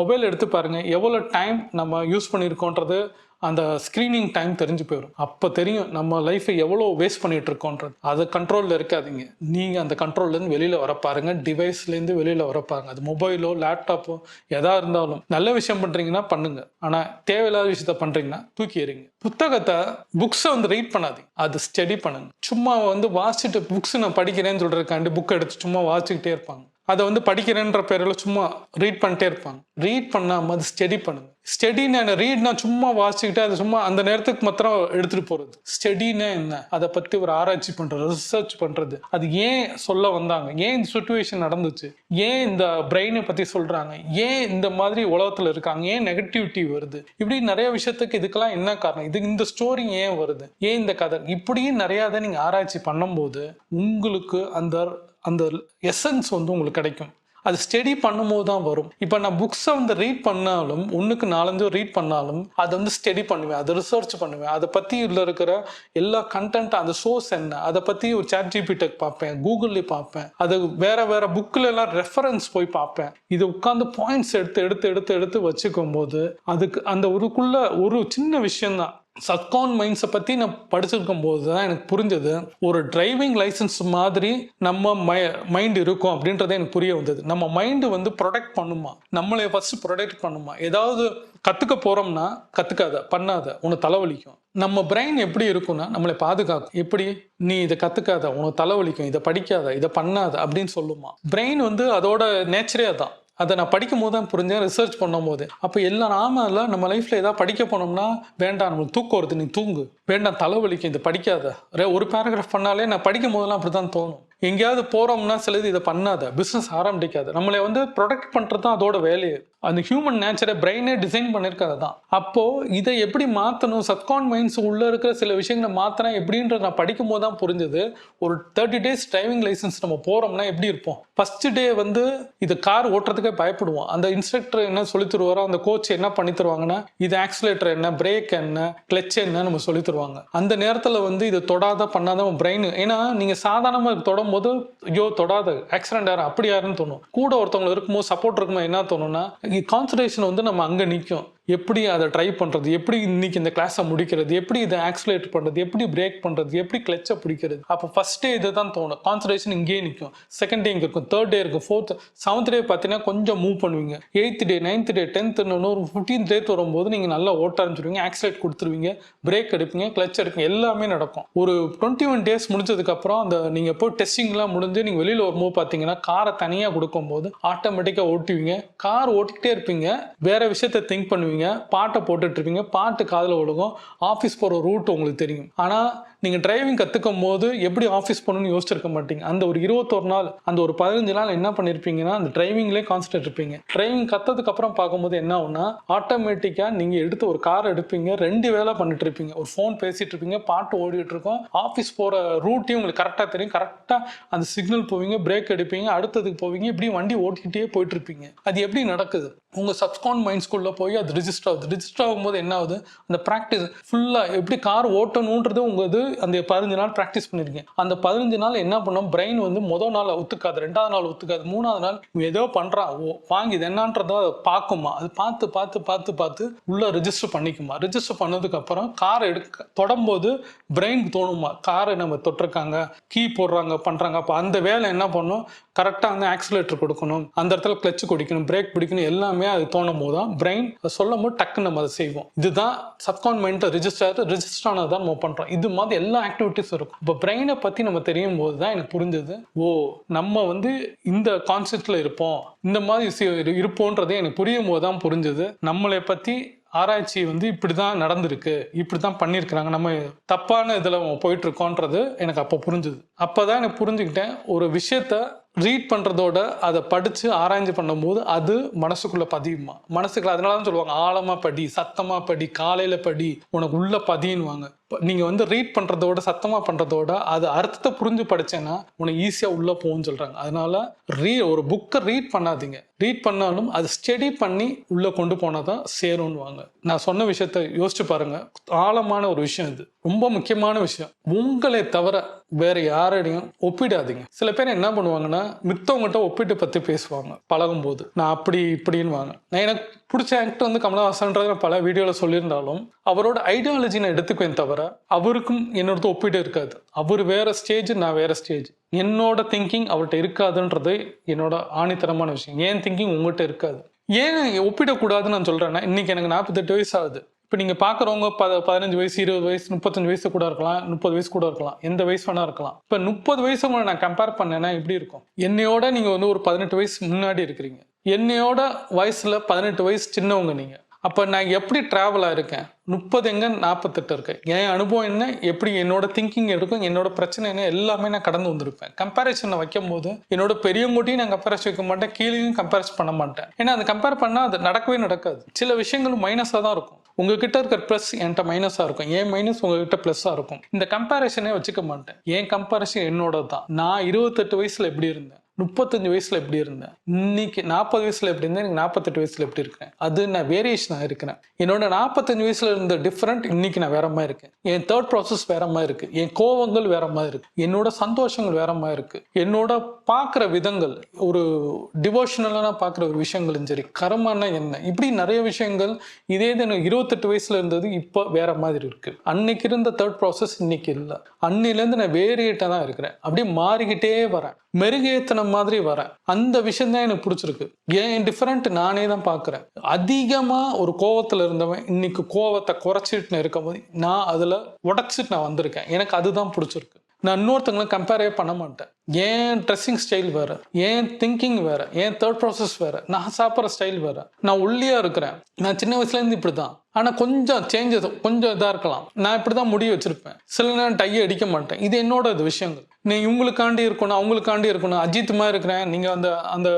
மொபைல் எடுத்து பாருங்கள் எவ்வளோ டைம் நம்ம யூஸ் பண்ணியிருக்கோன்றது அந்த ஸ்க்ரீனிங் டைம் தெரிஞ்சு போயிடும் அப்போ தெரியும் நம்ம லைஃப்பை எவ்வளோ வேஸ்ட் பண்ணிட்டு இருக்கோன்றது அது கண்ட்ரோலில் இருக்காதீங்க. நீங்கள் அந்த கண்ட்ரோல்லேருந்து வெளியில் வர பாருங்க டிவைஸ்லேருந்து வெளியில் வர பாருங்க. அது மொபைலோ லேப்டாப்போ எதா இருந்தாலும். நல்ல விஷயம் பண்ணுறீங்கன்னா பண்ணுங்க. ஆனால் தேவையில்லாத விஷயத்த பண்ணுறீங்கன்னா தூக்கி எறிங்க. புத்தகத்தை புக்ஸை வந்து ரீட் பண்ணாதீங்க. அது ஸ்டடி பண்ணுங்க. சும்மா வந்து வாசிச்சுட்டு புக்ஸ் நான் படிக்கிறேன்னு சொல்றதுக்காண்டி புக் எடுத்து சும்மா வாசிச்சுக்கிட்டே இருப்பாங்க. அதை வந்து படிக்கிறேன்ற பேரில் சும்மா ரீட் பண்ணிட்டே இருப்பாங்க. ரீட் பண்ணாமல் அது ஸ்டடி பண்ணுங்க. ஸ்டடின்னு ரீட்னா சும்மா வாசிச்சுக்கிட்டு அது சும்மா அந்த நேரத்துக்கு மாத்திரம் எடுத்துகிட்டு போகிறது ஸ்டடின்னா என்ன? அதை பற்றி ஒரு ஆராய்ச்சி பண்ணுறது ரிசர்ச் பண்ணுறது அது ஏன் சொல்ல வந்தாங்க? ஏன் இந்த சுச்சுவேஷன் நடந்துச்சு? ஏன் இந்த பிரெயினை பற்றி சொல்கிறாங்க ஏன் இந்த மாதிரி உலகத்தில் இருக்காங்க? ஏன் நெகட்டிவிட்டி வருது? இப்படி நிறைய விஷயத்துக்கு இதுக்கெல்லாம் என்ன காரணம்? இது இந்த ஸ்டோரி ஏன் வருது? ஏன் இந்த கதை? இப்படியும் நிறையா தான் நீங்கள் ஆராய்ச்சி பண்ணும்போது உங்களுக்கு அந்த அந்த எசன்ஸ் வந்து உங்களுக்கு கிடைக்கும். அது ஸ்டடி பண்ணும்போது தான் வரும். இப்போ நான் புக்ஸை வந்து ரீட் பண்ணாலும் ஒன்றுக்கு நாலஞ்சு ரீட் பண்ணாலும் அதை வந்து ஸ்டடி பண்ணுவேன். அதை ரிசர்ச் பண்ணுவேன். அதை பற்றி உள்ள இருக்கிற எல்லா கண்டென்ட் அந்த சோர்ஸ் என்ன அதை பற்றி ஒரு சேட் ஜிபிடெக் பார்ப்பேன் கூகுள்லேயே பார்ப்பேன். அது வேற வேற புக்கில் எல்லாம் ரெஃபரன்ஸ் போய் பார்ப்பேன். இது உட்காந்து பாயிண்ட்ஸ் எடுத்து எடுத்து எடுத்து எடுத்து வச்சுக்கும் போது அதுக்கு அந்த ஒருக்குள்ள ஒரு சின்ன விஷயம்தான். சப்கான் மைண்ட்ஸை பற்றி நான் படிச்சிருக்கும் போது தான் எனக்கு புரிஞ்சது. ஒரு டிரைவிங் லைசன்ஸ் மாதிரி நம்ம மை மைண்ட் இருக்கும் அப்படின்றத எனக்கு புரிய வந்தது. நம்ம மைண்டு வந்து ப்ரொடெக்ட் பண்ணுமா? நம்மளை ஃபஸ்ட்டு ப்ரொடெக்ட் பண்ணுமா? ஏதாவது கற்றுக்க போகிறோம்னா கற்றுக்காத பண்ணாத உனக்கு தலைவலிக்கும். நம்ம பிரெயின் எப்படி இருக்கும்னா நம்மளை பாதுகாக்கும். எப்படி? நீ இதை கற்றுக்காத உனக்கு தலைவலிக்கும். இதை படிக்காத இதை பண்ணாத அப்படின்னு சொல்லுமா? பிரெயின் வந்து அதோட நேச்சரே அதான். அதை நான் படிக்கும் போது தான் புரிஞ்சேன் ரிசர்ச் பண்ணும்போது. அப்போ எல்லா நாமல நம்ம லைஃப்பில் ஏதாவது படிக்க போனோம்னா வேண்டாம் நம்மளுக்கு தூக்கம் வருது நீ தூங்கு. வேண்டாம் தலைவலிக்கும் இதை படிக்காத. ரே- ஒரு பேராகிராஃப் பண்ணாலே நான் படிக்கும் போதெல்லாம் அப்படி தான் தோணும். எங்கேயாவது போகிறோம்னா சிலது இதை பண்ணாத. பிஸ்னஸ் ஆரம்பிக்காது. நம்மளை வந்து ப்ரொடெக்ட் பண்ணுறது தான் அதோட வேலையே. அந்த ஹியூமன் நேச்சரை பிரெயினே டிசைன் பண்ணியிருக்கிறது தான் அப்போது இதை எப்படி மாற்றணும் சப்கான் மைண்ட்ஸ் உள்ளே இருக்கிற சில விஷயங்களை மாற்றினா எப்படின்றது நான் படிக்கும் போது தான் புரிஞ்சது. ஒரு தேர்ட்டி டேஸ் டிரைவிங் லைசன்ஸ் நம்ம போகிறோம்னா எப்படி இருப்போம்? ஃபர்ஸ்ட் டே வந்து இது கார் ஓட்டுறதுக்கே பயப்படுவோம். அந்த இன்ஸ்ட்ரக்டர் என்ன சொல்லி தருவாரோ அந்த கோச் என்ன பண்ணி தருவாங்கன்னா இது ஆக்சிலேட்டர் என்ன பிரேக் என்ன கிளச் என்ன நம்ம சொல்லி தருவாங்க. அந்த நேரத்தில் வந்து இதை தொடாத பண்ணாத பிரெயின் ஏன்னா நீங்கள் சாதாரணமாக தொடும் போது ஐயோ தொடாத ஆக்சிடென்ட் யாரும் அப்படி யாருன்னு தோணும். கூட ஒருத்தவங்க இருக்கும்போது சப்போர்ட் இருக்குமோ என்ன தோணும்னா கான்சன்ட்ரேஷன் வந்து நம்ம அங்கே நிற்கும் எப்படி அதை ட்ரை பண்ணுறது எப்படி இன்னைக்கு இந்த கிளாஸை முடிக்கிறது? எப்படி இதை ஆக்சிலேட் பண்ணுறது எப்படி பிரேக் பண்ணுறது எப்படி கிளச்சை பிடிக்கிறது? அப்போ ஃபர்ஸ்ட் டே இது தான் தோணும். கான்சன்ட்ரேஷன் இங்கேயே நிற்கும். செகண்ட் டே இங்கே இருக்கும். தேர்ட் டே இருக்கும் ஃபோர்த் செவன்த் டே பார்த்தீங்கன்னா கொஞ்சம் மூவ் பண்ணுவீங்க. Eighth day ninth day tenth ஒரு ஃபிஃப்டீன்த் டேத் வரும்போது நீங்கள் நல்லா ஓட்ட ஆரம்பிச்சிருவீங்க. ஆக்சிலேட் கொடுத்துருவீங்க. பிரேக் எடுப்பீங்க. கிளச் எடுப்பீங்க. எல்லாமே நடக்கும். ஒரு டுவெண்ட்டி ஒன் டேஸ் முடிஞ்சதுக்கப்புறம் அந்த நீங்கள் போய் டெஸ்டிங்லாம் முடிஞ்சு நீங்கள் வெளியில் வரும்போது பார்த்தீங்கன்னா காரை தனியாக கொடுக்கும்போது ஆட்டோமேட்டிக்காக ஓட்டுவீங்க. கார் ஓட்டிக்கிட்டே இருப்பீங்க. வேற விஷயத்த திங்க் பண்ணுவீங்க. பாட்டை போட்டுட்டு இருப்பீங்க பாட்டு காதில் விழுகும் ஆஃபீஸ் போகிற ரூட் உங்களுக்கு தெரியும். ஆனால் நீங்கள் டிரைவிங் கற்றுக்கும் போது எப்படி ஆஃபீஸ் பண்ணணும்னு யோசிச்சிருக்க மாட்டீங்க. அந்த ஒரு இருபத்தொரு நாள் அந்த ஒரு பதினஞ்சு நாள் என்ன பண்ணியிருப்பீங்கன்னா அந்த டிரைவிங்லேயே கான்சன்ட்ரேட் இருப்பீங்க. டிரைவிங் கற்றதுக்கு அப்புறம் பார்க்கும்போது என்ன ஆகும்னா ஆட்டோமேட்டிக்காக நீங்கள் எடுத்து ஒரு கார் எடுப்பீங்க ரெண்டு வேலை பண்ணிட்டு இருப்பீங்க. ஒரு ஃபோன் பேசிட்டு இருப்பீங்க பாட்டு ஓடிட்டு இருக்கோம். ஆஃபீஸ் போகிற ரூட்டையும் உங்களுக்கு கரெக்டாக தெரியும். கரெக்டாக அந்த சிக்னல் போவீங்க பிரேக் எடுப்பீங்க அடுத்ததுக்கு போவீங்க இப்படி வண்டி ஓட்டிக்கிட்டே போயிட்டு இருப்பீங்க. அது எப்படி நடக்குது? உங்கள் சப்ஸ்கான் மைண்ட்ஸ்குள்ளே போய் அது ரிஜிஸ்டர் ஆகுது. ரிஜிஸ்டர் ஆகும்போது என்ன ஆகுது? அந்த ப்ராக்டிஸ் ஃபுல்லாக எப்படி கார் ஓட்டணுன்றது உங்கள் இது அந்த பதினஞ்சு நாள் ப்ராக்டிஸ் பண்ணியிருக்கீங்க அந்த பதினஞ்சு நாள் என்ன பண்ணோம்? பிரெயின் வந்து முதல் நாள் ஒத்துக்காது ரெண்டாவது நாள் ஒத்துக்காது மூணாவது நாள் ஏதோ பண்ணுறான் ஓ வாங்கி இது என்னன்றதை அதை பார்க்குமா? அது பார்த்து பார்த்து பார்த்து பார்த்து உள்ளே ரிஜிஸ்டர் பண்ணிக்குமா? ரிஜிஸ்டர் பண்ணதுக்கப்புறம் காரை எடுக்க தொடும்போது பிரெயினுக்கு தோணுமா? காரை நம்ம தொட்டிருக்காங்க கீ போடுறாங்க பண்ணுறாங்க அப்போ அந்த வேலை என்ன பண்ணும்? கரெக்டாக வந்து ஆக்சிலேட்டர் கொடுக்கணும் அந்த இடத்துல கிளச் குடிக்கணும் பிரேக் பிடிக்கணும் எல்லாமே அது தோணும் போது தான் பிரெயின் சொல்லும் போது டக்குன்னு நம்ம அதை செய்வோம். இதுதான் சப்கான் மைண்ட் ரிஜிஸ்டர் ரிஜிஸ்டர் ஆனது தான் நம்ம பண்ணுறோம் இது மாதிரி எல்லா ஆக்டிவிட்டிஸ் இருக்கும். இப்போ பிரெயினை பற்றி நம்ம தெரியும் போது தான் எனக்கு புரிஞ்சது ஓ நம்ம வந்து இந்த கான்செப்டில் இருப்போம் இந்த மாதிரி இருப்போன்றதே எனக்கு புரியும் போது தான் புரிஞ்சது. நம்மளை பற்றி ஆராய்ச்சி வந்து இப்படி தான் நடந்திருக்கு இப்படி தான் பண்ணியிருக்கிறாங்க நம்ம தப்பான இதில் போயிட்டு இருக்கோன்றது எனக்கு அப்போ புரிஞ்சுது. அப்போ தான் எனக்கு புரிஞ்சுக்கிட்டேன் ஒரு விஷயத்த ரீட் பண்ணுறதோட அதை படித்து ஆராய்ஞ்சு பண்ணும்போது அது மனசுக்குள்ளே பதியுமா? மனசுக்குள்ள அதனால தான் சொல்லுவாங்க ஆழமாக படி சத்தமாக படி காலையில் படி உனக்கு உள்ள பதின்னுவாங்க. நீங்கள் வந்து ரீட் பண்ணுறதோட சத்தமாக பண்ணுறதோட அது அர்த்தத்தை புரிஞ்சு படிச்சேன்னா உனக்கு ஈஸியாக உள்ளே போகும்னு சொல்கிறாங்க அதனால ரீ ஒரு புக்கை ரீட் பண்ணாதீங்க. ரீட் பண்ணாலும் அது ஸ்டடி பண்ணி உள்ளே கொண்டு போனால் தான் சேரும்னுவாங்க. நான் சொன்ன விஷயத்த யோசிச்சு பாருங்கள் ஆழமான ஒரு விஷயம் இது. ரொம்ப முக்கியமான விஷயம். உங்களை தவிர வேற யாரையும் ஒப்பிடாதீங்க. சில பேர் என்ன பண்ணுவாங்கன்னா மித்தவங்ககிட்ட ஒப்பிட்டு பற்றி பேசுவாங்க பழகும் போது நான் அப்படி இப்படின்னுவாங்க. நான் எனக்கு பிடிச்ச ஆக்டர் வந்து கமலஹாசன்றது நான் பல வீடியோவில் சொல்லியிருந்தாலும் அவரோட ஐடியாலஜி நான் எடுத்துக்குவேன் தவிர அவருக்கும் என்னோட ஒப்பீடு இருக்காது. அவர் வேற ஸ்டேஜ் நான் வேற ஸ்டேஜ் என்னோட திங்கிங் அவர்கிட்ட இருக்காதுன்றது என்னோட ஆணித்தரமான விஷயம். ஏன் திங்கிங் உங்கள்கிட்ட இருக்காது? ஏன் ஒப்பிடக்கூடாதுன்னு நான் சொல்கிறேன்னா இன்னைக்கு எனக்கு நாற்பத்தெட்டு வயசு ஆகுது. இப்போ நீங்கள் பார்க்குறவங்க ப பதினஞ்சு வயசு இருபது வயசு முப்பத்தஞ்சு வயசு கூட இருக்கலாம் முப்பது வயசு கூட இருக்கலாம் எந்த வயசு வேணா இருக்கலாம். இப்போ முப்பது வயசு கூட நான் கம்பேர் பண்ணேன்னா எப்படி இருக்கும்? என்னையோட நீங்கள் வந்து ஒரு பதினெட்டு வயசு முன்னாடி இருக்கிறீங்க. என்னையோட வயசில் பதினெட்டு வயசு சின்னவங்க நீங்கள் அப்போ நான் எப்படி ட்ராவலாக இருக்கேன்? முப்பது எங்க நாற்பத்தெட்டு இருக்கேன் என் அனுபவம் என்ன? எப்படி என்னோட திங்கிங் இருக்கும்? என்னோட பிரச்சனை என்ன? எல்லாமே நான் கடந்து வந்திருப்பேன். கம்பேரிசனை வைக்கும் போது என்னோட பெரியவங்கட்டையும் நான் கம்பேரிசன் வைக்க மாட்டேன். கீழேயும் கம்பேரிசன் பண்ண மாட்டேன். ஏன்னா அது கம்பேர் பண்ணால் அது நடக்கவே நடக்காது. சில விஷயங்கள் மைனஸாக தான் இருக்கும். உங்ககிட்ட இருக்கிற ப்ளஸ் என்கிட்ட மைனஸாக இருக்கும். ஏன் மைனஸ் உங்ககிட்ட ப்ளஸ்ஸாக இருக்கும். இந்த கம்பேரிசனே வச்சுக்க மாட்டேன். என் கம்பேரிசன் என்னோட தான் நான் இருபத்தெட்டு வயசில் எப்படி இருந்தேன்? முப்பத்தஞ்சு வயசுல எப்படி இருந்தேன்? இன்னைக்கு நாற்பது வயசுல எப்படி இருந்தேன் எனக்கு நாற்பத்தெட்டு வயசுல எப்படி இருக்கேன்? அது நான் வேரியேஷனாக இருக்கிறேன். என்னோட நாற்பத்தஞ்சு வயசுல இருந்த டிஃப்ரெண்ட் இன்னைக்கு நான் வேற மாதிரி இருக்கேன். என் தேர்ட் ப்ராசஸ் வேற மாதிரி இருக்கு. என் கோவங்கள் வேற மாதிரி இருக்கு. என்னோட சந்தோஷங்கள் வேற மாதிரி இருக்கு. என்னோட பார்க்குற விதங்கள் ஒரு டிவோஷனலாக பார்க்குற ஒரு விஷயங்களும் சரி கரமான என்ன? இப்படி நிறைய விஷயங்கள் இதே இது எனக்கு இருபத்தெட்டு வயசுல இருந்தது இப்போ வேற மாதிரி இருக்கு. அன்னைக்கு இருந்த தேர்ட் ப்ராசஸ் இன்னைக்கு இல்லை. அன்னிலேருந்து நான் வேரியேட்டாக தான் இருக்கிறேன். அப்படியே மாறிக்கிட்டே வரேன். மெருகேத்தனம் மாதிரி வரேன். அந்த விஷயம் தான் எனக்கு பிடிச்சிருக்கு. ஏன்? டிஃப்ரெண்ட் நானே தான் பார்க்குறேன் அதிகமாக ஒரு கோவத்தில் இருந்தவன் இன்னைக்கு கோவத்தை குறைச்சிட்டு இருக்கும் போது நான் அதில் உடச்சிட்டு நான் வந்திருக்கேன். எனக்கு அதுதான் பிடிச்சிருக்கு. நான் இன்னொருத்தங்களும் கம்பேரே பண்ண மாட்டேன். ஏன் ட்ரெஸ்ஸிங் ஸ்டைல் வேறு? ஏன் திங்கிங் வேறு? ஏன் தேர்ட் ப்ராசஸ் வேறு? நான் சாப்பிட்ற ஸ்டைல் வேறு? நான் உள்ளியாக இருக்கிறேன். நான் சின்ன வயசுலேருந்து இப்படி தான் ஆனால் கொஞ்சம் சேஞ்சஸ் கொஞ்சம் இதாக இருக்கலாம். நான் இப்படி தான் முடி வச்சிருப்பேன். சில நேரம் டையை அடிக்க மாட்டேன். இது என்னோட இது விஷயங்கள். நீ இவங்களுக்காண்டி இருக்கணும் அவங்களுக்காண்டி இருக்கணும். அஜித் மாதிரி இருக்கிறேன். நீங்கள் அந்த அந்த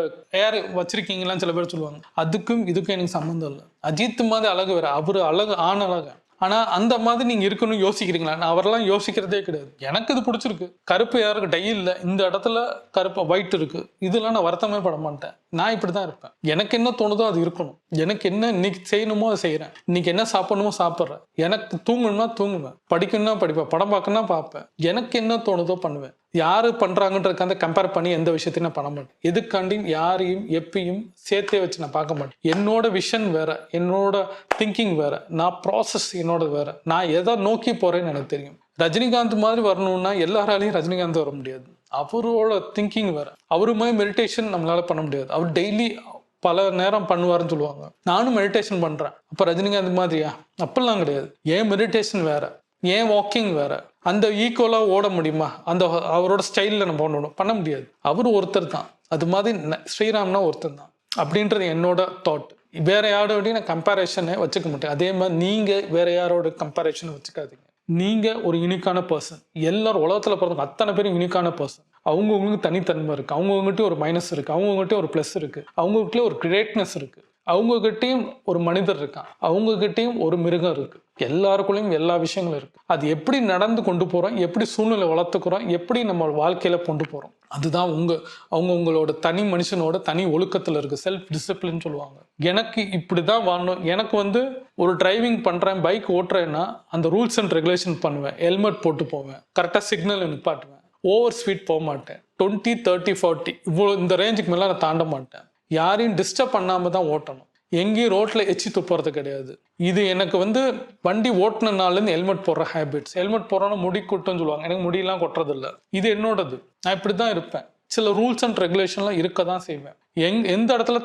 ஏர் வச்சிருக்கீங்களான்னு சில பேர் சொல்லுவாங்க. அதுக்கும் இதுக்கும் எனக்கு சம்மந்தம் இல்லை. அஜித் மாதிரி அழகு வேறு. அவர் அழகு ஆண் அழகு. ஆனால் அந்த மாதிரி நீங்கள் இருக்கணும்னு யோசிக்கிறீங்களா? நான் அவரெல்லாம் யோசிக்கிறதே கிடையாது. எனக்கு இது பிடிச்சிருக்கு. கருப்பு யாருக்கு டை இல்லை. இந்த இடத்துல கருப்பு ஒயிட் இருக்கு. இதெல்லாம் நான் வருத்தமே பட மாட்டேன். நான் இப்படி தான் இருப்பேன். எனக்கு என்ன தோணுதோ அது இருக்கணும். எனக்கு என்ன இன்னைக்கு செய்யணுமோ அதை செய்கிறேன் இன்னைக்கு என்ன சாப்பிடணுமோ சாப்பிட்றேன். எனக்கு தூங்கணும்னா தூங்குவேன். படிக்கணும்னா படிப்பேன். படம் பார்க்கணும்னா பார்ப்பேன். எனக்கு என்ன தோணுதோ பண்ணுவேன். யார் பண்ணுறாங்கன்றதுக்கு அந்த கம்பேர் பண்ணி எந்த விஷயத்தையும் நான் பண்ண மாட்டேன். எதுக்காண்டி யாரையும் எப்பயும் சேர்த்தே வச்சு நான் பார்க்க மாட்டேன். என்னோட விஷன் வேற என்னோட திங்கிங் வேற நான் ப்ராசஸ் என்னோட வேற. நான் எதை நோக்கி போகிறேன்னு எனக்கு தெரியும். ரஜினிகாந்த் மாதிரி வரணும்னா எல்லாராலையும் ரஜினிகாந்த் வர முடியாது. அவரோட திங்கிங் வேற. அவரு மாதிரி மெடிடேஷன் நம்மளால பண்ண முடியாது. அவர் டெய்லி பல நேரம் பண்ணுவாருன்னு சொல்லுவாங்க. நானும் மெடிடேஷன் பண்றேன். அப்ப ரஜினிகாந்த் மாதிரியா? அப்படிலாம் கிடையாது. ஏன் மெடிடேஷன் வேற? ஏன் வாக்கிங் வேற? அந்த ஈக்குவலாக ஓட முடியுமா? அந்த அவரோட ஸ்டைலில் நம்ம பண்ணணும். பண்ண முடியாது. அவர் ஒருத்தர் தான். அது மாதிரி ஸ்ரீராம்னா ஒருத்தர் தான். அப்படின்றது என்னோட தாட் வேற யாரோடய நான் கம்பேரிஷனை வச்சுக்க மாட்டேன். அதே மாதிரி நீங்கள் வேற யாரோட கம்பேரிஷனை வச்சுக்காதீங்க. நீங்கள் ஒரு யூனிக்கான பர்சன் எல்லாரும் உலகத்தில் பிறந்த அத்தனை பேரும் யூனிக்கான பர்சன் அவங்கவுங்களுக்கு தனித்தன்மை இருக்குது அவங்கவுங்ககிட்டயும் ஒரு மைனஸ் இருக்குது அவங்கவுங்ககிட்டயும் ஒரு ப்ளஸ் இருக்குது அவங்ககிட்டயும் ஒரு கிரேட்னஸ் இருக்குது அவங்ககிட்டயும் ஒரு மனிதர் இருக்கான். அவங்ககிட்டயும் ஒரு மிருகம் இருக்குது எல்லாருக்குள்ளேயும் எல்லா விஷயங்களும் இருக்கு. அது எப்படி நடந்து கொண்டு போறோம் எப்படி சூழ்நிலை வளர்த்துக்கிறோம் எப்படி நம்ம வாழ்க்கையில கொண்டு போறோம். அதுதான் உங்க அவங்க உங்களோட தனி மனுஷனோட தனி ஒழுக்கத்துல இருக்கு. செல்ஃப் டிசிப்ளின் சொல்லுவாங்க. எனக்கு இப்படிதான் வாழணும். எனக்கு வந்து ஒரு டிரைவிங் பண்றேன் பைக் ஓட்டுறேன்னா அந்த ரூல்ஸ் அண்ட் ரெகுலேஷன் பண்ணுவேன். ஹெல்மெட் போட்டு போவேன். கரெக்டாக சிக்னல் நிப்பாட்டுவேன். ஓவர் ஸ்பீட் போக மாட்டேன். டுவெண்ட்டி தேர்ட்டி ஃபார்ட்டி இவ்வளோ இந்த ரேஞ்சுக்கு மேலே நான் தாண்ட மாட்டேன். யாரையும் டிஸ்டர்ப் பண்ணாம தான் ஓட்டணும். எங்கேயும் ரோட்டில் எச்சி துப்புறது கிடையாது. இது எனக்கு வந்து வண்டி ஓட்டினாலேருந்து ஹெல்மெட் போடுற ஹேபிட்ஸ் ஹெல்மெட் போடுறோன்னா முடி கொட்டுன்னு சொல்லுவாங்க. எனக்கு முடியெல்லாம் கொட்டுறதில்ல. இது என்னோடது. நான் இப்படி தான் இருப்பேன். சில ரூல்ஸ் அண்ட் ரெகுலேஷன்லாம் இருக்க தான் செய்வேன். எங் எந்த இடத்துல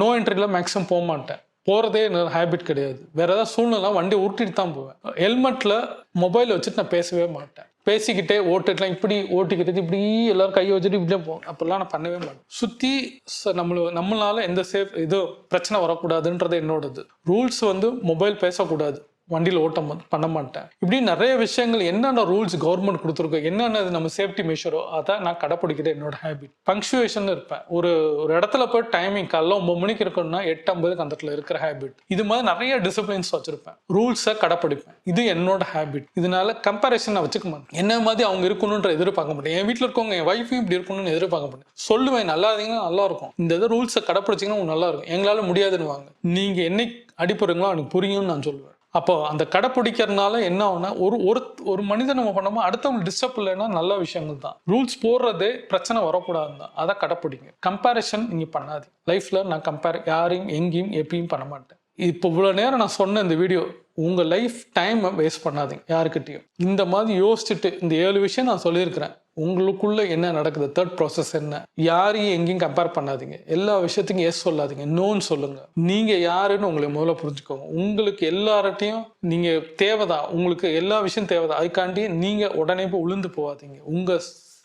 நோ என்ட்ரியில் மேக்ஸிமம் போக மாட்டேன். போகிறதே எனக்கு ஹேபிட் கிடையாது. வேற ஏதாவது சூழ்நிலை வண்டி உருட்டிட்டு தான் போவேன். ஹெல்மெட்டில் மொபைல் வச்சுட்டு நான் பேசவே மாட்டேன். பேசிக்கிட்டே ஓட்டுலாம் இப்படி ஓட்டிக்கிட்டு இப்படி எல்லாரும் கையை வச்சுட்டு இப்படியே போகும் அப்பெல்லாம் நான் பண்ணவே மாட்டேன். சுற்றி நம்மள நம்மளால எந்த சேஃப் இது பிரச்சனை வரக்கூடாதுன்றது என்னோடது. ரூல்ஸ் வந்து மொபைல் பேசக்கூடாது. வண்டியில் ஓட்டம் பண்ண மாட்டேன். இப்படி நிறைய விஷயங்கள் என்னென்ன ரூல்ஸ் கவர்மெண்ட் கொடுத்துருக்கோ என்னென்ன நம்ம சேஃப்டி மெஷரோ அதை நான் கடைப்பிடிக்கிறேன் என்னோட ஹேபிட் பங்க்சுவேஷன் இருப்பேன். ஒரு ஒரு இடத்துல போய் டைமிங் காலைல ஒன்பது மணிக்கு இருக்கணும்னா எட்டு ஐம்பதுக்கு அந்த இடத்துல இருக்கிற ஹேபிட் இது மாதிரி நிறைய டிசிப்ளின்ஸ் வச்சிருப்பேன். ரூல்ஸை கடைப்பிடிப்பேன். இது என்னோட ஹேபிட் இதனால கம்பேரிசன் நான் வச்சுக்க மாட்டேன். என்ன மாதிரி அவங்க இருக்கணுன்ற எதிர்பார்க்க மாட்டேன். என் வீட்டில் இருக்கவங்க என் ஒய்ஃபும் இப்படி இருக்கணும்னு எதிர்பார்க்க மாட்டேன். சொல்லுவேன் நல்லா இருந்தீங்கன்னா நல்லா இருக்கும். இந்த இது ரூல்ஸை கடைப்பிடிச்சிங்கன்னா உங்களுக்கு நல்லா இருக்கும். எங்களால் முடியாதுன்னு வாங்க நீங்கள் என்னை அடிப்படுறீங்களோ எனக்கு புரியும்னு நான் சொல்லுவேன். அப்போ அந்த கடைப்பிடிக்கிறதுனால என்ன ஆகுனா ஒரு ஒரு ஒரு மனிதன் நம்ம பண்ணோமோ அடுத்தவங்க டிஸ்டர்ப் இல்லைன்னா நல்ல விஷயங்கள் தான். ரூல்ஸ் போடுறதே பிரச்சனை வரக்கூடாது தான் அதை கடைப்பிடிங்க கம்பேரிசன் நீங்கள் பண்ணாது லைஃப்பில் நான் கம்பேர் யாரையும் எங்கேயும் எப்பயும் பண்ண மாட்டேன். இப்போ இவ்வளோ நேரம் நான் சொன்ன இந்த வீடியோ உங்கள் லைஃப் டைமை வேஸ்ட் பண்ணாதீங்க. யாருக்கிட்டையும். இந்த மாதிரி யோசிச்சுட்டு இந்த ஏழு விஷயம் நான் சொல்லியிருக்கிறேன். உங்களுக்குள்ளே என்ன நடக்குது? தேர்ட் ப்ராசஸ் என்ன? யாரையும் எங்கேயும் கம்பேர் பண்ணாதீங்க. எல்லா விஷயத்துக்கும் எஸ் சொல்லாதீங்க. நோன்னு சொல்லுங்க. நீங்கள் யாருன்னு உங்களை முதல்ல புரிஞ்சுக்கோங்க. உங்களுக்கு எல்லார்ட்டையும் நீங்கள் தேவைதான். உங்களுக்கு எல்லா விஷயம் தேவைதான். அதுக்காண்டி நீங்கள் உடனே போய் உளுந்து போகாதீங்க. உங்கள்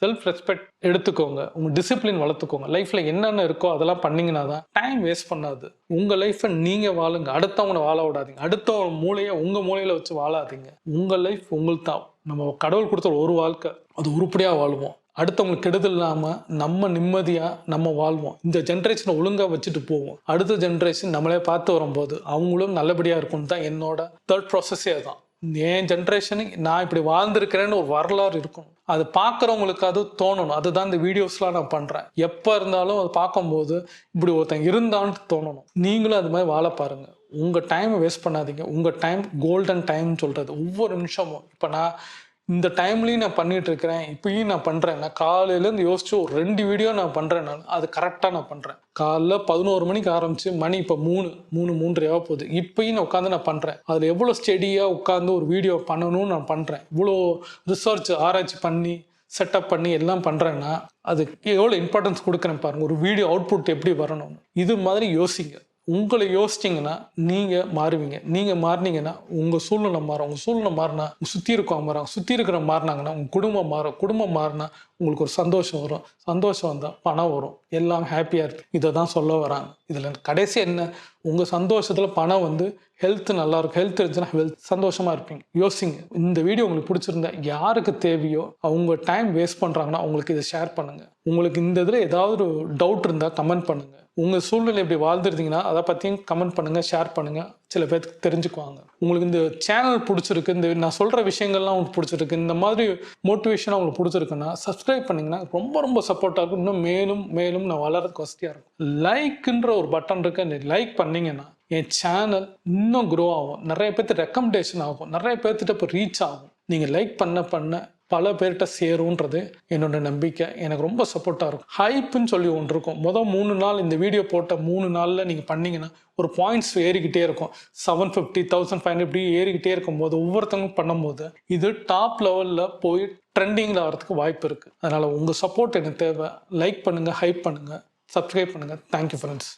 செல்ஃப் ரெஸ்பெக்ட் எடுத்துக்கோங்க. உங்கள் டிசிப்ளின் வளர்த்துக்கோங்க. லைஃப்பில் என்னென்ன இருக்கோ அதெல்லாம் பண்ணிங்கன்னா தான் டைம் வேஸ்ட் பண்ணாது. உங்கள் லைஃப்பை நீங்கள் வாழுங்க. அடுத்தவங்களை வாழ விடாதீங்க. அடுத்தவங்க மூளையை உங்கள் மூளையில் வச்சு வாழாதீங்க. உங்கள் லைஃப் உங்களுக்கு தான் நம்ம கடவுள் கொடுத்த ஒரு வாழ்க்கை. அது உருப்படியாக வாழ்வோம். அடுத்தவங்களுக்கு கெடுதல் இல்லாமல் நம்ம நிம்மதியாக நம்ம வாழ்வோம். இந்த ஜென்ரேஷனை ஒழுங்காக வச்சுட்டு போவோம். அடுத்த ஜென்ரேஷன் நம்மளே பார்த்து வரும்போது அவங்களும் நல்லபடியாக இருக்கும்னு தான் என்னோட தேர்ட் ப்ராசஸே தான் என் ஜென்ரேஷனுக்கு நான் இப்படி வாழ்ந்திருக்கிறேன்னு ஒரு வரலாறு இருக்கும் அது பார்க்குறவங்களுக்கு அது தோணணும். அதுதான் இந்த வீடியோஸ்லாம் நான் பண்ணுறேன் எப்போ இருந்தாலும் அது பார்க்கும்போது இப்படி ஒருத்தன் இருந்தான்னு தோணணும். நீங்களும் அது மாதிரி வாழ பாருங்கள் உங்கள் டைமை வேஸ்ட் பண்ணாதீங்க. உங்கள் டைம் கோல்டன் டைம்னு சொல்கிறது ஒவ்வொரு நிமிஷமும். இப்போ நான் இந்த டைம்லையும் நான் பண்ணிட்டு இருக்கிறேன் இப்பயும் நான் பண்ணுறேன் நான் காலையிலேருந்து யோசிச்சு ஒரு ரெண்டு வீடியோ நான் பண்ணுறேன் நான். அது கரெக்டாக நான் பண்ணுறேன் காலைல பதினோரு மணிக்கு ஆரம்பிச்சு மணி இப்போ மூணு மூணு மூன்றையாக போகுது. இப்பயும் நான் உட்காந்து நான் பண்ணுறேன் அதில் எவ்வளோ ஸ்டெடியாக உட்காந்து ஒரு வீடியோ பண்ணணும்னு நான் பண்ணுறேன் இவ்வளோ ரிசர்ச் ஆராய்ச்சி பண்ணி செட்டப் பண்ணி எல்லாம் பண்ணுறேன்னா அதுக்கு எவ்வளோ இம்பார்ட்டன்ஸ் கொடுக்குறேன் பாருங்க. ஒரு வீடியோ அவுட்புட் எப்படி வரணும் இது மாதிரி யோசிங்க. உங்களை யோசிச்சிங்கன்னா நீங்கள் மாறுவீங்க. நீங்கள் மாறினீங்கன்னா உங்கள் சூழ்நிலை மாறும். உங்கள் சூழ்நிலை மாறினா சுற்றி இருக்கவங்க மாறாங்க சுற்றி இருக்கிற மாறினாங்கன்னா உங்கள் குடும்பம் மாறும். குடும்பம் மாறினா உங்களுக்கு ஒரு சந்தோஷம் வரும். சந்தோஷம் வந்தால் பணம் வரும். எல்லாம் ஹாப்பியாக இருக்கு. இதை தான் சொல்ல வராங்க. இதில் கடைசி என்ன? உங்கள் சந்தோஷத்தில் பணம் வந்து ஹெல்த் நல்லா இருக்கும். ஹெல்த் இருந்துச்சுன்னா ஹெல்த் சந்தோஷமாக இருப்பீங்க. யோசிங்க. இந்த வீடியோ உங்களுக்கு பிடிச்சிருந்தா யாருக்கு தேவையோ அவங்க டைம் வேஸ்ட் பண்ணுறாங்கன்னா அவங்களுக்கு இதை ஷேர் பண்ணுங்கள் உங்களுக்கு இந்த இதில் ஏதாவது ஒரு டவுட் இருந்தால் கமெண்ட் பண்ணுங்கள் உங்கள் சூழ்நிலை இப்படி வாழ்ந்துருந்தீங்கன்னா அதை பற்றியும் கமெண்ட் பண்ணுங்கள் ஷேர் பண்ணுங்கள் சில பேருக்கு தெரிஞ்சுக்குவாங்க. உங்களுக்கு இந்த சேனல் பிடிச்சிருக்கு இந்த நான் சொல்கிற விஷயங்கள்லாம் உங்களுக்கு பிடிச்சிருக்கு இந்த மாதிரி மோட்டிவேஷனாக உங்களுக்கு பிடிச்சிருக்குன்னா சப்ஸ்கிரைப் பண்ணிங்கன்னா ரொம்ப ரொம்ப சப்போர்ட்டாக இருக்கும். இன்னும் மேலும் மேலும் நான் வளர்கிறதுக்கு வசதியாக இருக்கும். லைக்குன்ற ஒரு பட்டன் இருக்கு. அந்த லைக் பண்ணிங்கன்னா என் சேனல் இன்னும் க்ரோ ஆகும். நிறைய பேர்த்து ரெக்கமெண்டேஷன் ஆகும். நிறைய பேர்த்திட்ட இப்போ ரீச் ஆகும். நீங்கள் லைக் பண்ண பண்ண பல பேர்கிட்ட சேரும்ன்றது என்னோட நம்பிக்கை. எனக்கு ரொம்ப சப்போர்ட்டாக இருக்கும். ஹைப்புன்னு சொல்லி ஒன்று இருக்கும். மொதல் மூணு நாள் இந்த வீடியோ போட்ட மூணு நாளில் நீங்கள் பண்ணீங்கன்னா ஒரு பாயிண்ட்ஸ் ஏறிக்கிட்டே இருக்கும். செவன் ஃபிஃப்டி தௌசண்ட் ஃபைவ் இப்படி ஏறிக்கிட்டே இருக்கும்போது ஒவ்வொருத்தவங்க பண்ணும்போது இது டாப் லெவலில் போய் ட்ரெண்டிங்கில் ஆகிறதுக்கு வாய்ப்பு இருக்குது அதனால் உங்கள் சப்போர்ட் எனக்கு தேவை. லைக் பண்ணுங்கள் ஹைப் பண்ணுங்கள் சப்ஸ்கிரைப் பண்ணுங்கள் தேங்க்யூ ஃப்ரெண்ட்ஸ்